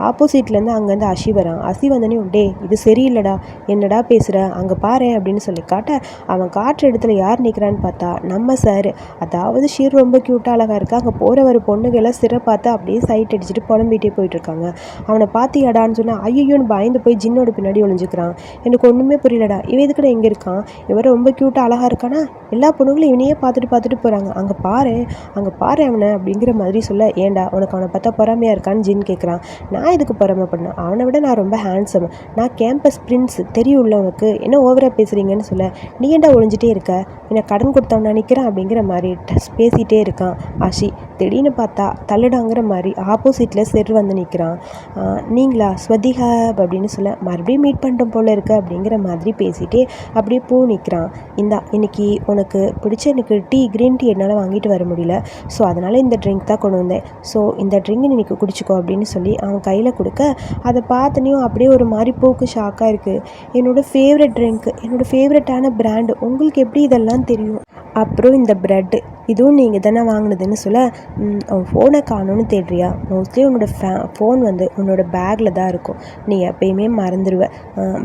ஆப்போசிட்லேருந்து அங்கேருந்து அஷி வரான். அசி வந்தனே டே இது சரியில்லைடா. என்னடா பேசுகிற அங்கே பாரு அப்படின்னு சொல்லி காட்ட அவன் காற்று இடத்துல யார் நிற்கிறான்னு பார்த்தா நம்ம சார். அதாவது ஷீர் ரொம்ப க்யூட்டாக அழகாக இருக்கா? அங்கே போகிற ஒரு பொண்ணுகெல்லாம் சிறை பார்த்து அப்படியே சைட் அடிச்சுட்டு புலம்பிகிட்டே போயிட்டுருக்காங்க அவனை பார்த்தியாடான்னு சொன்னால் ஐயோன்னு பயந்து போய் ஜின்னோட பின்னாடி ஒளிஞ்சுக்கிறான். எனக்கு ஒன்றுமே புரியலடா. இவன் எதுக்குடா எங்கே இருக்கான்? இவன் ரொம்ப க்யூட்டாக அழகாக இருக்கானா? எல்லா பொண்ணுங்களும் இவனையே பார்த்துட்டு பார்த்துட்டு போகிறாங்க அங்கே பாரு அங்கே பாரு அவனை அப்படிங்கிற மாதிரி சொல்ல ஏன்டா உனக்கு அவனை பார்த்தா பொறாமையாக இருக்கான்னு ஜின் கேட்குறான் நான் இதுக்கு பொறாமை பண்ணேன்? அவனை விட நான் ரொம்ப ரொம்ப ஹேண்ட்ஸம் நான் கேம்பஸ் பிரின்ஸ் தெரியும்ல உனக்கு. என்ன ஓவராக பேசுகிறீங்கன்னு சொல்ல. நீ ஏன்டா ஒழிஞ்சிட்டே இருக்க? என்னை கடன் கொடுத்தவன் நினைக்கிறேன் அப்படிங்கிற மாதிரி பேசிகிட்டே இருக்கான் ஆஷி. திடீர்னு பார்த்தா தள்ளுடாங்கிற மாதிரி ஆப்போசிட்டில் செர் வந்து நிற்கிறான் நீங்களா ஸ்வதிகா அப்படின்னு சொல்ல மறுபடியும் மீட் பண்ணிட்டோம் போல் இருக்கு அப்படிங்கிற மாதிரி பேசிகிட்டே அப்படியே பூ நிற்கிறான் இந்தா இன்னைக்கு உனக்கு பிடிச்ச எனக்கு டீ க்ரீன் டீ என்னால் வாங்கிட்டு வர முடியல. ஸோ அதனால் இந்த ட்ரிங்க் தான் கொண்டு வந்தேன். ஸோ இந்த ட்ரிங்க் இன்னைக்கு குடிச்சிக்கோ அப்படின்னு சொல்லி அவன் கையில் கொடுக்க அதை பார்த்தனையும் அப்படியே ஒரு மாதிரி பூக்கு ஷாக்காக இருக்குது என்னோடய ஃபேவரட் ட்ரிங்க் என்னோடய ஃபேவரட்டான பிராண்டு உங்களுக்கு எப்படி இதெல்லாம் தெரியும்? அப்புறம் இந்த ப்ரெட்டு இதுவும் நீங்கள் தானே வாங்கினதுன்னு சொல்ல ஃபோனை காணும்னு தேடுறியா? மோஸ்ட்லி உன்னோட ஃபே ஃபோன் வந்து உன்னோட பேக்கில் தான் இருக்கும். நீ எப்பயுமே மறந்துடுவ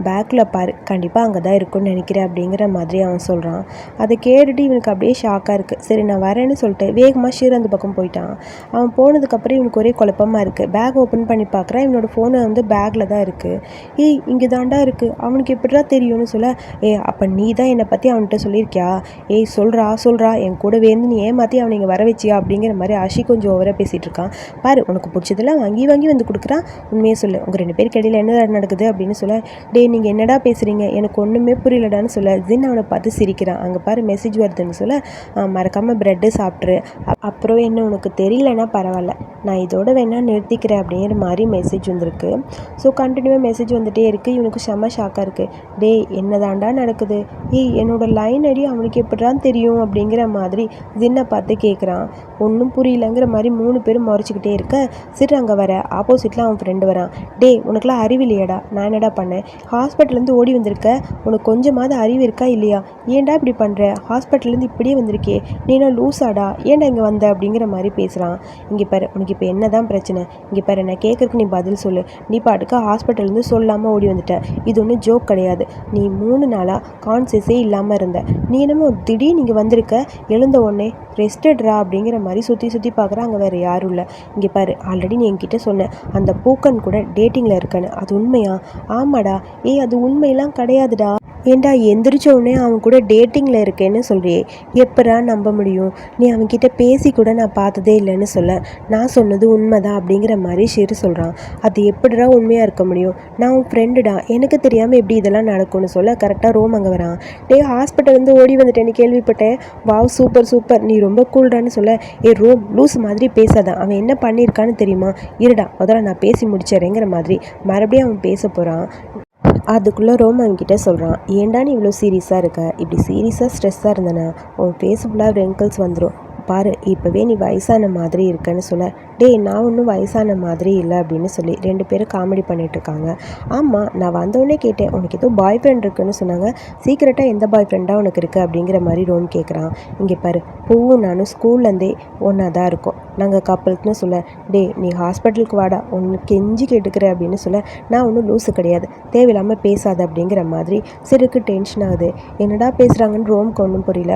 பேக்கில் பாரு. கண்டிப்பாக அங்கே தான் இருக்கும்னு நினைக்கிறேன் அப்படிங்கிற மாதிரி அவன் சொல்கிறான் அதை கேட்டுட்டு இவனுக்கு அப்படியே ஷாக்காக இருக்குது சரி நான் வரேன்னு சொல்லிட்டு வேகமாக ஷீர் அந்த பக்கம் போயிட்டான். அவன் போனதுக்கப்புறம் இவனுக்கு ஒரே குழப்பமாக இருக்குது பேக் ஓப்பன் பண்ணி பார்க்குறான் இவனோட ஃபோனை வந்து பேக்கில் தான் இருக்குது ஏய் இங்கே தாண்டா இருக்குது அவனுக்கு எப்படிடா தெரியும்னு சொல்ல? ஏ அப்போ நீ தான் என்னை பற்றி அவன்கிட்ட சொல்லியிருக்கியா? ஏய் சொல்கிறா சொல்கிறா என் கூடவே இருந்து நீ ஏமாற்றி அவனை இங்கே வர வச்சியா? அப்படிங்கிற மாதிரி ஆஷி கொஞ்சம் ஓவராக பேசிகிட்டு இருக்கான். பாரு உனக்கு பிடிச்சதெல்லாம் வாங்கி வாங்கி வந்து கொடுக்குறான். உண்மையே சொல்லு. உங்கள் ரெண்டு பேருக்கு இடையில என்ன நடக்குது அப்படின்னு சொல்ல டே நீங்கள் என்னடா பேசுகிறீங்க எனக்கு ஒன்றுமே புரியலடான்னு சொல்ல. ஜின் அவனை பார்த்து சிரிக்கிறான். அங்கே பாரு மெசேஜ் வருதுன்னு சொல்ல மறக்காமல் ப்ரெட்டு சாப்பிட்ரு அப்புறம் என்ன உனக்கு தெரியலன்னா பரவாயில்ல. நான் இதோட வேணால் நிறுத்திக்கிறேன் அப்படிங்கிற மாதிரி மெசேஜ் வந்திருக்கு. ஸோ கண்டினியூவாக மெசேஜ் வந்துகிட்டே இருக்குது இவனுக்கு செம்ம ஷாக்காக இருக்குது டே என்னதாண்டா நடக்குது? ஏய் என்னோடய லைன் அடி அவனுக்கு எப்படிதான் தெரியும்? அப்படிங்கிற மாதிரி ஜின்னை பார்த்து கேட்குறான் ஒன்றும் புரியலங்கிற மாதிரி மூணு பேரும் முறைச்சிக்கிட்டே இருக்க சிறு அங்கே வர. ஆப்போசிட்டில் அவன் ஃப்ரெண்டு வரான். டே உனக்குலாம் அறிவு இல்லையாடா? நான் என்னடா பண்ணேன்? ஹாஸ்பிட்டல்லேருந்து ஓடி வந்திருக்க. உனக்கு கொஞ்சமாவது அறிவு இருக்கா இல்லையா? ஏன்டா இப்படி பண்ணுற ஹாஸ்பிட்டல்லேருந்து இப்படியே வந்திருக்கே. நீனா லூஸாடா ஏன்டா இங்கே வந்த? அப்படிங்கிற மாதிரி பேசுகிறான் இங்கே பாரு உனக்கு இப்போ என்ன தான் பிரச்சனை? இங்கே பாரு நான் கேட்குறக்கு நீ பதில் சொல்லு. நீ பாட்டுக்கு ஹாஸ்பிட்டல்லேருந்து சொல்லாமல் ஓடி வந்துட்ட. இது ஒன்றும் ஜோக் கிடையாது. நீ மூணு நாளாக கான்சியஸே இல்லாமல் இருந்த. நீ என்னமோ திடீர்னு இங்கே வந்திருக்க. எழுந்த உடனே ரெஸ்டட்ரா அப்படிங்கிற மாதிரி சுற்றி சுற்றி பார்க்குற அங்கே வேறு யாரும் இல்லை. இங்கே பாரு ஆல்ரெடி நீ என்கிட்ட சொன்ன அந்த பூக்கன் கூட டேட்டிங்கில் இருக்கேன்னு அது உண்மையா? ஆமாடா. ஏய் அது உண்மையெல்லாம் கிடையாதுடா. ஏண்டா எந்திரிச்ச உடனே அவன் கூட டேட்டிங்கில் இருக்கேன்னு சொல்கிறியே எப்பரா நம்ப முடியும்? நீ அவன்கிட்ட பேசி கூட நான் பார்த்ததே இல்லைன்னு சொல்ல. நான் சொன்னது உண்மைதான் அப்படிங்கிற மாதிரி ஷீர் சொல்கிறான் அது எப்படிடா உண்மையாக இருக்க முடியும்? நான் உன் ஃப்ரெண்டுடா எனக்கு தெரியாமல் எப்படி இதெல்லாம் நடக்கும்னு சொல்ல கரெக்டாக ரோம் அங்கே வரான். டே ஹாஸ்பிட்டல் வந்து ஓடி வந்துட்டேன்னு கேள்விப்பட்டேன்? வாவ் சூப்பர் சூப்பர் நீ ரொம்ப கூல்டான்னு சொல்ல. ஏ ரோம் லூஸ் மாதிரி பேசாதான் அவன் என்ன பண்ணியிருக்கான்னு தெரியுமா? இருடா முதல்ல நான் பேசி முடிச்சிடறேங்கிற மாதிரி மறுபடியும் அவன் பேச போகிறான் அதுக்குள்ளே ரோமன் கிட்டே சொல்கிறான் ஏன்டா நீ இவ்வளோ சீரியஸாக இருக்க? இப்படி சீரியஸாக ஸ்ட்ரெஸ்ஸாக இருந்தனா? உன் ஃபேஸ் ஃபுல்லாக ரெங்கிள்ஸ் வந்துடும் பாரு இப்போவே நீ வயசான மாதிரி இருக்கன்னு சொல்ல டேய் நான் ஒன்றும் வயசான மாதிரி இல்லை அப்படின்னு சொல்லி ரெண்டு பேரும் காமெடி பண்ணிட்டு இருக்காங்க ஆமாம் நான் வந்தோடனே கேட்டேன் உனக்கு ஏதோ பாய் ஃப்ரெண்ட் இருக்குன்னு சொன்னாங்க. சீக்கிரட்டாக எந்த பாய் ஃப்ரெண்டாக உனக்கு இருக்குது அப்படிங்கிற மாதிரி ரோம் கேட்குறான் இங்கே பாரு பூவும் நானும் ஸ்கூல்லேருந்தே ஒன்றா தான் இருக்கோம். நாங்கள் கப்பலுக்குன்னு சொல்ல டேய் நீ ஹாஸ்பிட்டலுக்கு வாடா ஒன்று கெஞ்சி கேட்டுக்கிற அப்படின்னு சொல்ல நான் ஒன்றும் லூஸு கிடையாது. தேவையில்லாமல் பேசாத அப்படிங்கிற மாதிரி சிறுக்கு டென்ஷன் ஆகுது. என்னடா பேசுகிறாங்கன்னு ரோம்க்கு ஒன்றும் புரியல.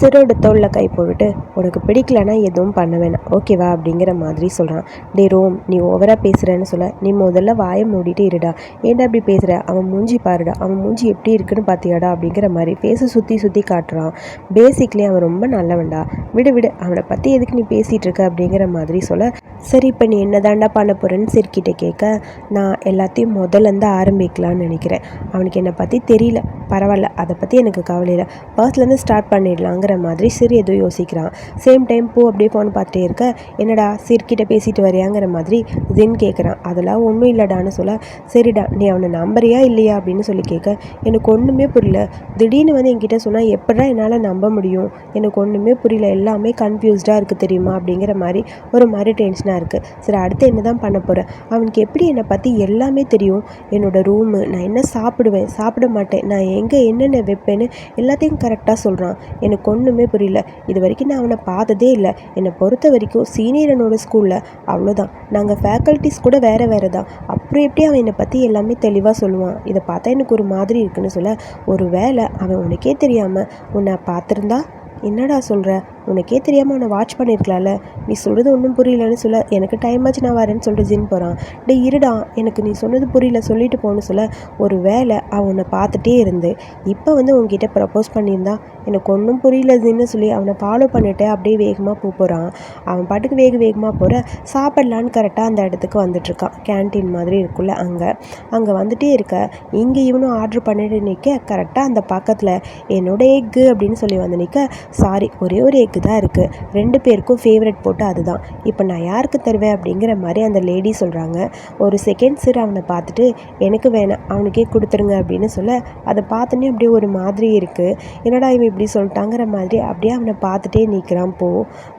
சிறோட தோளில் கை போட்டுட்டு உனக்கு பிடிக்கலனா எதுவும் பண்ண வேணாம். ஓகேவா? அப்படிங்கிற மாதிரி சொல்கிறான் டே ரோம் நீ ஓவராக பேசுகிறேன்னு சொல்ல நீ முதல்ல வாயை மூடிட்டு இருடா. ஏன்டா இப்படி பேசுகிற அவன் மூஞ்சி பாருடா. அவன் மூஞ்சி எப்படி இருக்குன்னு பார்த்தியாடா அப்படிங்கிற மாதிரி ஃபேஸை சுற்றி சுற்றி காட்டுறான். பேசிக்லி அவன் ரொம்ப நல்லவன்டா. விடு விடு அவனை பற்றி எதுக்கு நீ பேசிகிட்டு இருக்க அப்படிங்கிற மாதிரி சொல்ல சரி இப்போ நீ என்ன தாண்டா பண்ண போகிறேன்னு சிரிக்கிட்ட கேட்க நான் எல்லாத்தையும் முதல்லேருந்து ஆரம்பிக்கலான்னு நினைக்கிறேன். அவனுக்கு என்னை பற்றி தெரியல. பரவாயில்ல. அதை பற்றி எனக்கு கவலை இல்லை. ஃபர்ஸ்ட்லேருந்து ஸ்டார்ட் பண்ணிடலாங்கிற மாதிரி சிறு ஏதோ யோசிக்கிறான். சேம் டைம் பூ அப்படியே ஃபோன் பார்த்துட்டே இருக்க என்னடா சிற்கிட்ட பேசிட்டு வரியாங்கிற மாதிரி ஜின் கேட்குறான் அதெல்லாம் ஒன்றும் இல்லைடான்னு சொல்ல சரிடா நீ அவனை நம்புறியா இல்லையா? அப்படின்னு சொல்லி கேட்க எனக்கு ஒன்றுமே புரியல. திடீர்னு வந்து என்கிட்ட சொன்னால் எப்படா என்னால் நம்ப முடியும்? எனக்கு ஒன்றுமே புரியல. எல்லாமே கன்ஃபியூஸ்டாக இருக்குது தெரியுமா? அப்படிங்கிற மாதிரி ஒரு மாதிரி டென்ஷனாக இருக்குது சரி அடுத்து என்ன தான் பண்ண போகிறேன் அவனுக்கு எப்படி என்னை பற்றி எல்லாமே தெரியும். என்னோடய ரூமு நான் என்ன சாப்பிடுவேன்? சாப்பிட மாட்டேன். நான் எங்கே என்னென்ன வைப்பேன்னு எல்லாத்தையும் கரெக்டாக சொல்கிறான் எனக்கு ஒன்றுமே புரியல. இது வரைக்கும் நான் அவனை பார்த்ததே இல்லை. என்னை பொறுத்த வரைக்கும் சீனியர் என்னோட ஸ்கூலில் அவ்வளோதான் நாங்கள் ஃபேக்கல்ட்டிஸ் கூட வேறு வேறு தான் அப்புறம் எப்படி அவன் என்னை பற்றி எல்லாமே தெளிவாக சொல்லுவான்? இதை பார்த்தா எனக்கு ஒரு மாதிரி இருக்குன்னு சொல்ல. ஒரு வேலை அவன் உனக்கே தெரியாமல் உன்னை பார்த்துருந்தா என்னடா சொல்கிற உனக்கே தெரியாமல் உன்னை வாட்ச் பண்ணியிருக்கலாம்ல நீ சொல்கிறது ஒன்றும் புரியலன்னு சொல்ல எனக்கு டைம் ஆச்சு நான் வரேன்னு சொல்லிட்டு ஜின் போகிறான் டே இருடா எனக்கு நீ சொன்னது புரியல சொல்லிட்டு போன்னு சொல்ல. ஒரு வேலை அவன் உன்னை பார்த்துட்டே இருந்து இப்போ வந்து உங்ககிட்ட ப்ரப்போஸ் பண்ணியிருந்தா எனக்கு ஒன்றும் புரியல ஜின்னு சொல்லி அவனை ஃபாலோ பண்ணிவிட்டு அப்படியே வேகமாக போக போகிறான் அவன் பாட்டுக்கு வேக வேகமாக போகிற சாப்பிட்லான்னு கரெக்டாக அந்த இடத்துக்கு வந்துட்டுருக்கான் கேன்டீன் மாதிரி இருக்குல்ல அங்கே. அங்கே வந்துட்டே இருக்க இங்கே இவனும் ஆர்டர் பண்ணிட்டு நிற்க கரெக்டாக அந்த பக்கத்தில் என்னோட எக்கு அப்படின்னு சொல்லி வந்து நிற்க சாரி ஒரே ஒரு எக்கு தான் இருக்குது ரெண்டு பேருக்கும் ஃபேவரட் போட்டு அதுதான். இப்போ நான் யாருக்கு தருவேன் அப்படிங்கிற மாதிரி அந்த லேடி சொல்கிறாங்க ஒரு செகண்ட் சிறு அவனை பார்த்துட்டு எனக்கு வேணாம் அவனுக்கே கொடுத்துருங்க அப்படின்னு சொல்ல அதை பார்த்தோன்னே அப்படியே ஒரு மாதிரி இருக்குது என்னடா இவன் இப்படி சொல்லிட்டாங்கிற மாதிரி? அப்படியே அவனை பார்த்துட்டே நிற்கிறான் போ.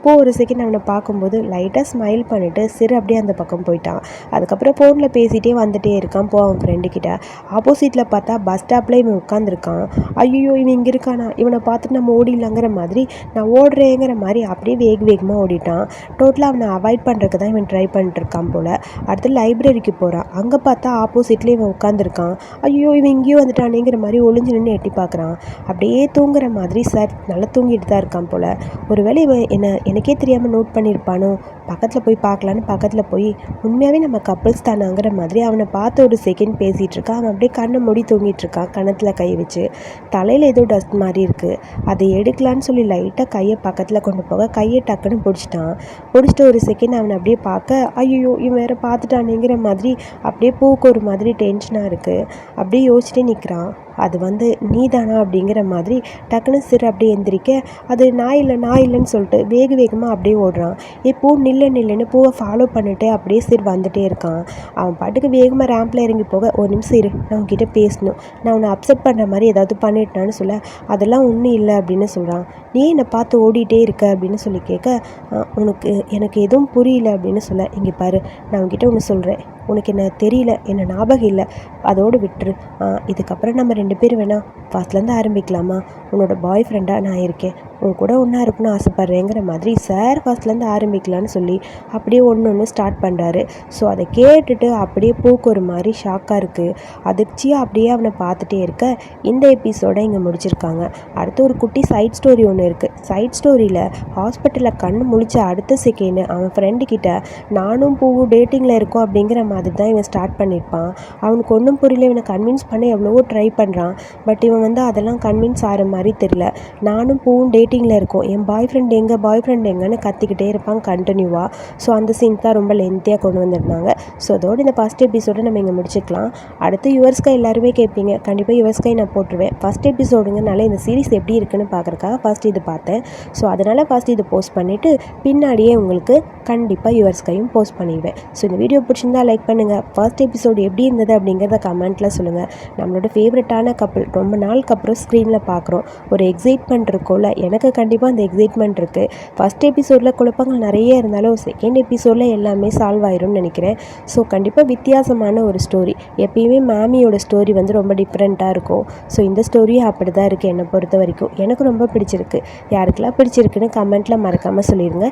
போ ஒரு செகண்ட் அவனை பார்க்கும்போது லைட்டாக ஸ்மைல் பண்ணிவிட்டு சிறு அப்படியே அந்த பக்கம் போயிட்டான். அதுக்கப்புறம் ஃபோனில் பேசிகிட்டே வந்துட்டே இருக்கான். போ அவன் ஃப்ரெண்டுக்கிட்ட ஆப்போசிட்டில் பார்த்தா பஸ் ஸ்டாப்பில் இவன் உட்காந்துருக்கான் ஐயோ இவன் இங்கே இருக்கானா? இவனை பார்த்துட்டு நம்ம ஓடிடலாங்கிற மாதிரி நான் ஓடுறேங்கிற மாதிரி அப்படியே வேக வேகமாக ஓடிட்டான். டோட்டலாக அவனை அவாய்ட் பண்ணுறதுக்கு தான் இவன் ட்ரை பண்ணிட்டுருக்கான் போல். அடுத்து லைப்ரரிக்கு போகிறான் அங்கே பார்த்தா ஆப்போசிட்லேயே இவன் உட்காந்துருக்கான் ஐயோ இவன் இங்கேயும் வந்துட்டானேங்கிற மாதிரி ஒளிஞ்சு நின்று எட்டி பார்க்குறான். அப்படியே தூங்குற மாதிரி சார் நல்லா தூங்கிட்டு தான் இருக்கான் போல். ஒருவேளை இவன் என்ன எனக்கே தெரியாமல் நோட் பண்ணியிருப்பானோ? பக்கத்தில் போய் பார்க்கலான்னு பக்கத்தில் போய் உண்மையாகவே நம்ம கப்பிள்ஸ் தானாங்கிற மாதிரி அவனை பார்த்து ஒரு செகண்ட் பேசிகிட்டு இருக்கான் அவன் அப்படியே கண்ணை மூடி தூங்கிட்டு இருக்கான் கணத்தில் கை வச்சு. தலையில் ஏதோ டஸ்ட் மாதிரி இருக்குது அதை எடுக்கலான்னு சொல்லி லைட்டாக கையை பக்கத்தில் கொண்டு போக கையை டக்குன்னு பிடிச்சிட்டான். பிடிச்சிட்டு ஒரு செகண்ட் அவனை அப்படியே பார்க்க ஐயோ இவன் வேறு பார்த்துட்டானேங்கிற மாதிரி அப்படியே பூக்கு ஒரு மாதிரி டென்ஷனாக இருக்குது அப்படியே யோசிச்சுட்டே நிற்கிறான் அது வந்து நீதானா அப்படிங்கிற மாதிரி டக்குன்னு சிறு அப்படியே எந்திரிக்க அது நான் இல்லை நான் இல்லைன்னு சொல்லிட்டு வேக வேகமாக அப்படியே ஓடுறான். இப்போ பூ நில்லு நில்லுன்னு பூவை ஃபாலோ பண்ணிட்டு அப்படியே சிறு வந்துட்டே இருக்கான். அவன் பாட்டுக்கு வேகமாக ரேம்பில் இறங்கி போக ஒரு நிமிஷம் இரு நான் உன்கிட்ட பேசணும். நான் உன்னை அப்செட் பண்ணுற மாதிரி ஏதாவது பண்ணிட்டான்னு சொல்ல. அதெல்லாம் ஒன்றும் இல்லை அப்படின்னு சொல்கிறான் நீ என்னை பார்த்து ஓடிட்டே இருக்க அப்படின்னு சொல்லி கேட்க உனக்கு எனக்கு எதுவும் புரியல அப்படின்னு சொல்ல இங்கே பாரு நான் உங்ககிட்ட ஒன்று சொல்கிறேன் உனக்கு என்ன தெரியல என்ன ஞாபகம் இல்லை அதோடு விட்டுரு. இதுக்கப்புறம் நம்ம ரெண்டு பேரும் வேணால் ஃபர்ஸ்ட்லேருந்து ஆரம்பிக்கலாமா? உன்னோட பாய் ஃப்ரெண்டாக நான் இருக்கேன். உன் கூட ஒன்றா இருக்கணும்னு ஆசைப்பட்றேங்கிற மாதிரி சார் ஃபர்ஸ்ட்லேருந்து ஆரம்பிக்கலான்னு சொல்லி அப்படியே ஒன்று ஒன்று ஸ்டார்ட் பண்ணுறாரு ஸோ அதை கேட்டுட்டு அப்படியே பூக்கு ஒரு மாதிரி ஷாக்காக இருக்குது அதிர்ச்சியாக அப்படியே அவனை பார்த்துட்டே இருக்க இந்த எபிசோடை இங்கே முடிச்சிருக்காங்க. அடுத்து ஒரு குட்டி சைட் ஸ்டோரி ஒன்று இருக்குது சைட் ஸ்டோரியில் ஹாஸ்பிட்டலில் கண் முழிச்ச அடுத்த செகண்ட் அவன் ஃப்ரெண்டு கிட்ட நானும் பூவும் டேட்டிங்கில் இருக்கோம் அப்படிங்கிற மாதிரி தான் இவன் ஸ்டார்ட் பண்ணியிருப்பான் அவனுக்கு ஒன்றும் புரியல. இவனை கன்வின்ஸ் பண்ண எவ்வளவோ ட்ரை பண்ணுறான் பட் இவன் வந்து அதெல்லாம் கன்வின்ஸ் ஆகிற மாதிரி தெரியல. நானும் பூவும் வெயிட்டிங்கில் இருக்கும். என் பாய் ஃப்ரெண்ட் எங்கே பாய் ஃப்ரெண்ட் எங்கன்னு கத்திக்கிட்டே இருப்பாங்க கண்டினியூவாக ஸோ அந்த சீன் தான் ரொம்ப லென்த்தியாக கொண்டு வந்திருந்தாங்க. ஸோ அதோடு இந்த ஃபஸ்ட் எபிசோடை நம்ம இங்கே முடிச்சுக்கலாம். அடுத்து யுவர்ஸ்கை எல்லாருமே கேட்பீங்க கண்டிப்பாக யுவர்ஸ்கை நான் போட்டுருவேன். ஃபஸ்ட் எபிசோடுங்கனால இந்த சீரிஸ் எப்படி இருக்குன்னு பார்க்குறக்காக ஃபஸ்ட் இது பார்த்தேன். ஸோ அதனால் ஃபஸ்ட் இது போஸ்ட் பண்ணிவிட்டு பின்னாடியே உங்களுக்கு கண்டிப்பாக யுவர்ஸ்கையும் போஸ்ட் பண்ணிடுவேன். ஸோ இந்த வீடியோ பிடிச்சிருந்தா லைக் பண்ணுங்கள் ஃபர்ஸ்ட் எபிசோடு எப்படி இருந்தது அப்படிங்கிறத கமெண்ட்டில் சொல்லுங்கள் நம்மளோட ஃபேவரட்டான கப்பல் ரொம்ப நாளுக்கு அப்புறம் ஸ்க்ரீனில் பார்க்குறோம். ஒரு எக்ஸைட்மெண்ட் இருக்கும்ல. எனக்கு எனக்கு கண்டிப்பாக அந்த எக்ஸைட்மெண்ட் இருக்குது ஃபஸ்ட் எபிசோடில் குழப்பங்கள் நிறைய இருந்தாலும் செகண்ட் எபிசோடில் எல்லாமே சால்வ் ஆயிரும்னு நினைக்கிறேன். ஸோ கண்டிப்பாக வித்தியாசமான ஒரு ஸ்டோரி எப்பயுமே மாமியோட ஸ்டோரி வந்து ரொம்ப டிஃப்ரெண்ட்டாக இருக்கும். ஸோ இந்த ஸ்டோரியும் அப்படி தான் இருக்குது என்னை பொறுத்த வரைக்கும் எனக்கு ரொம்ப பிடிச்சிருக்கு. யாருக்கெல்லாம் பிடிச்சிருக்குன்னு கமெண்ட்டில் மறக்காமல் சொல்லிடுங்க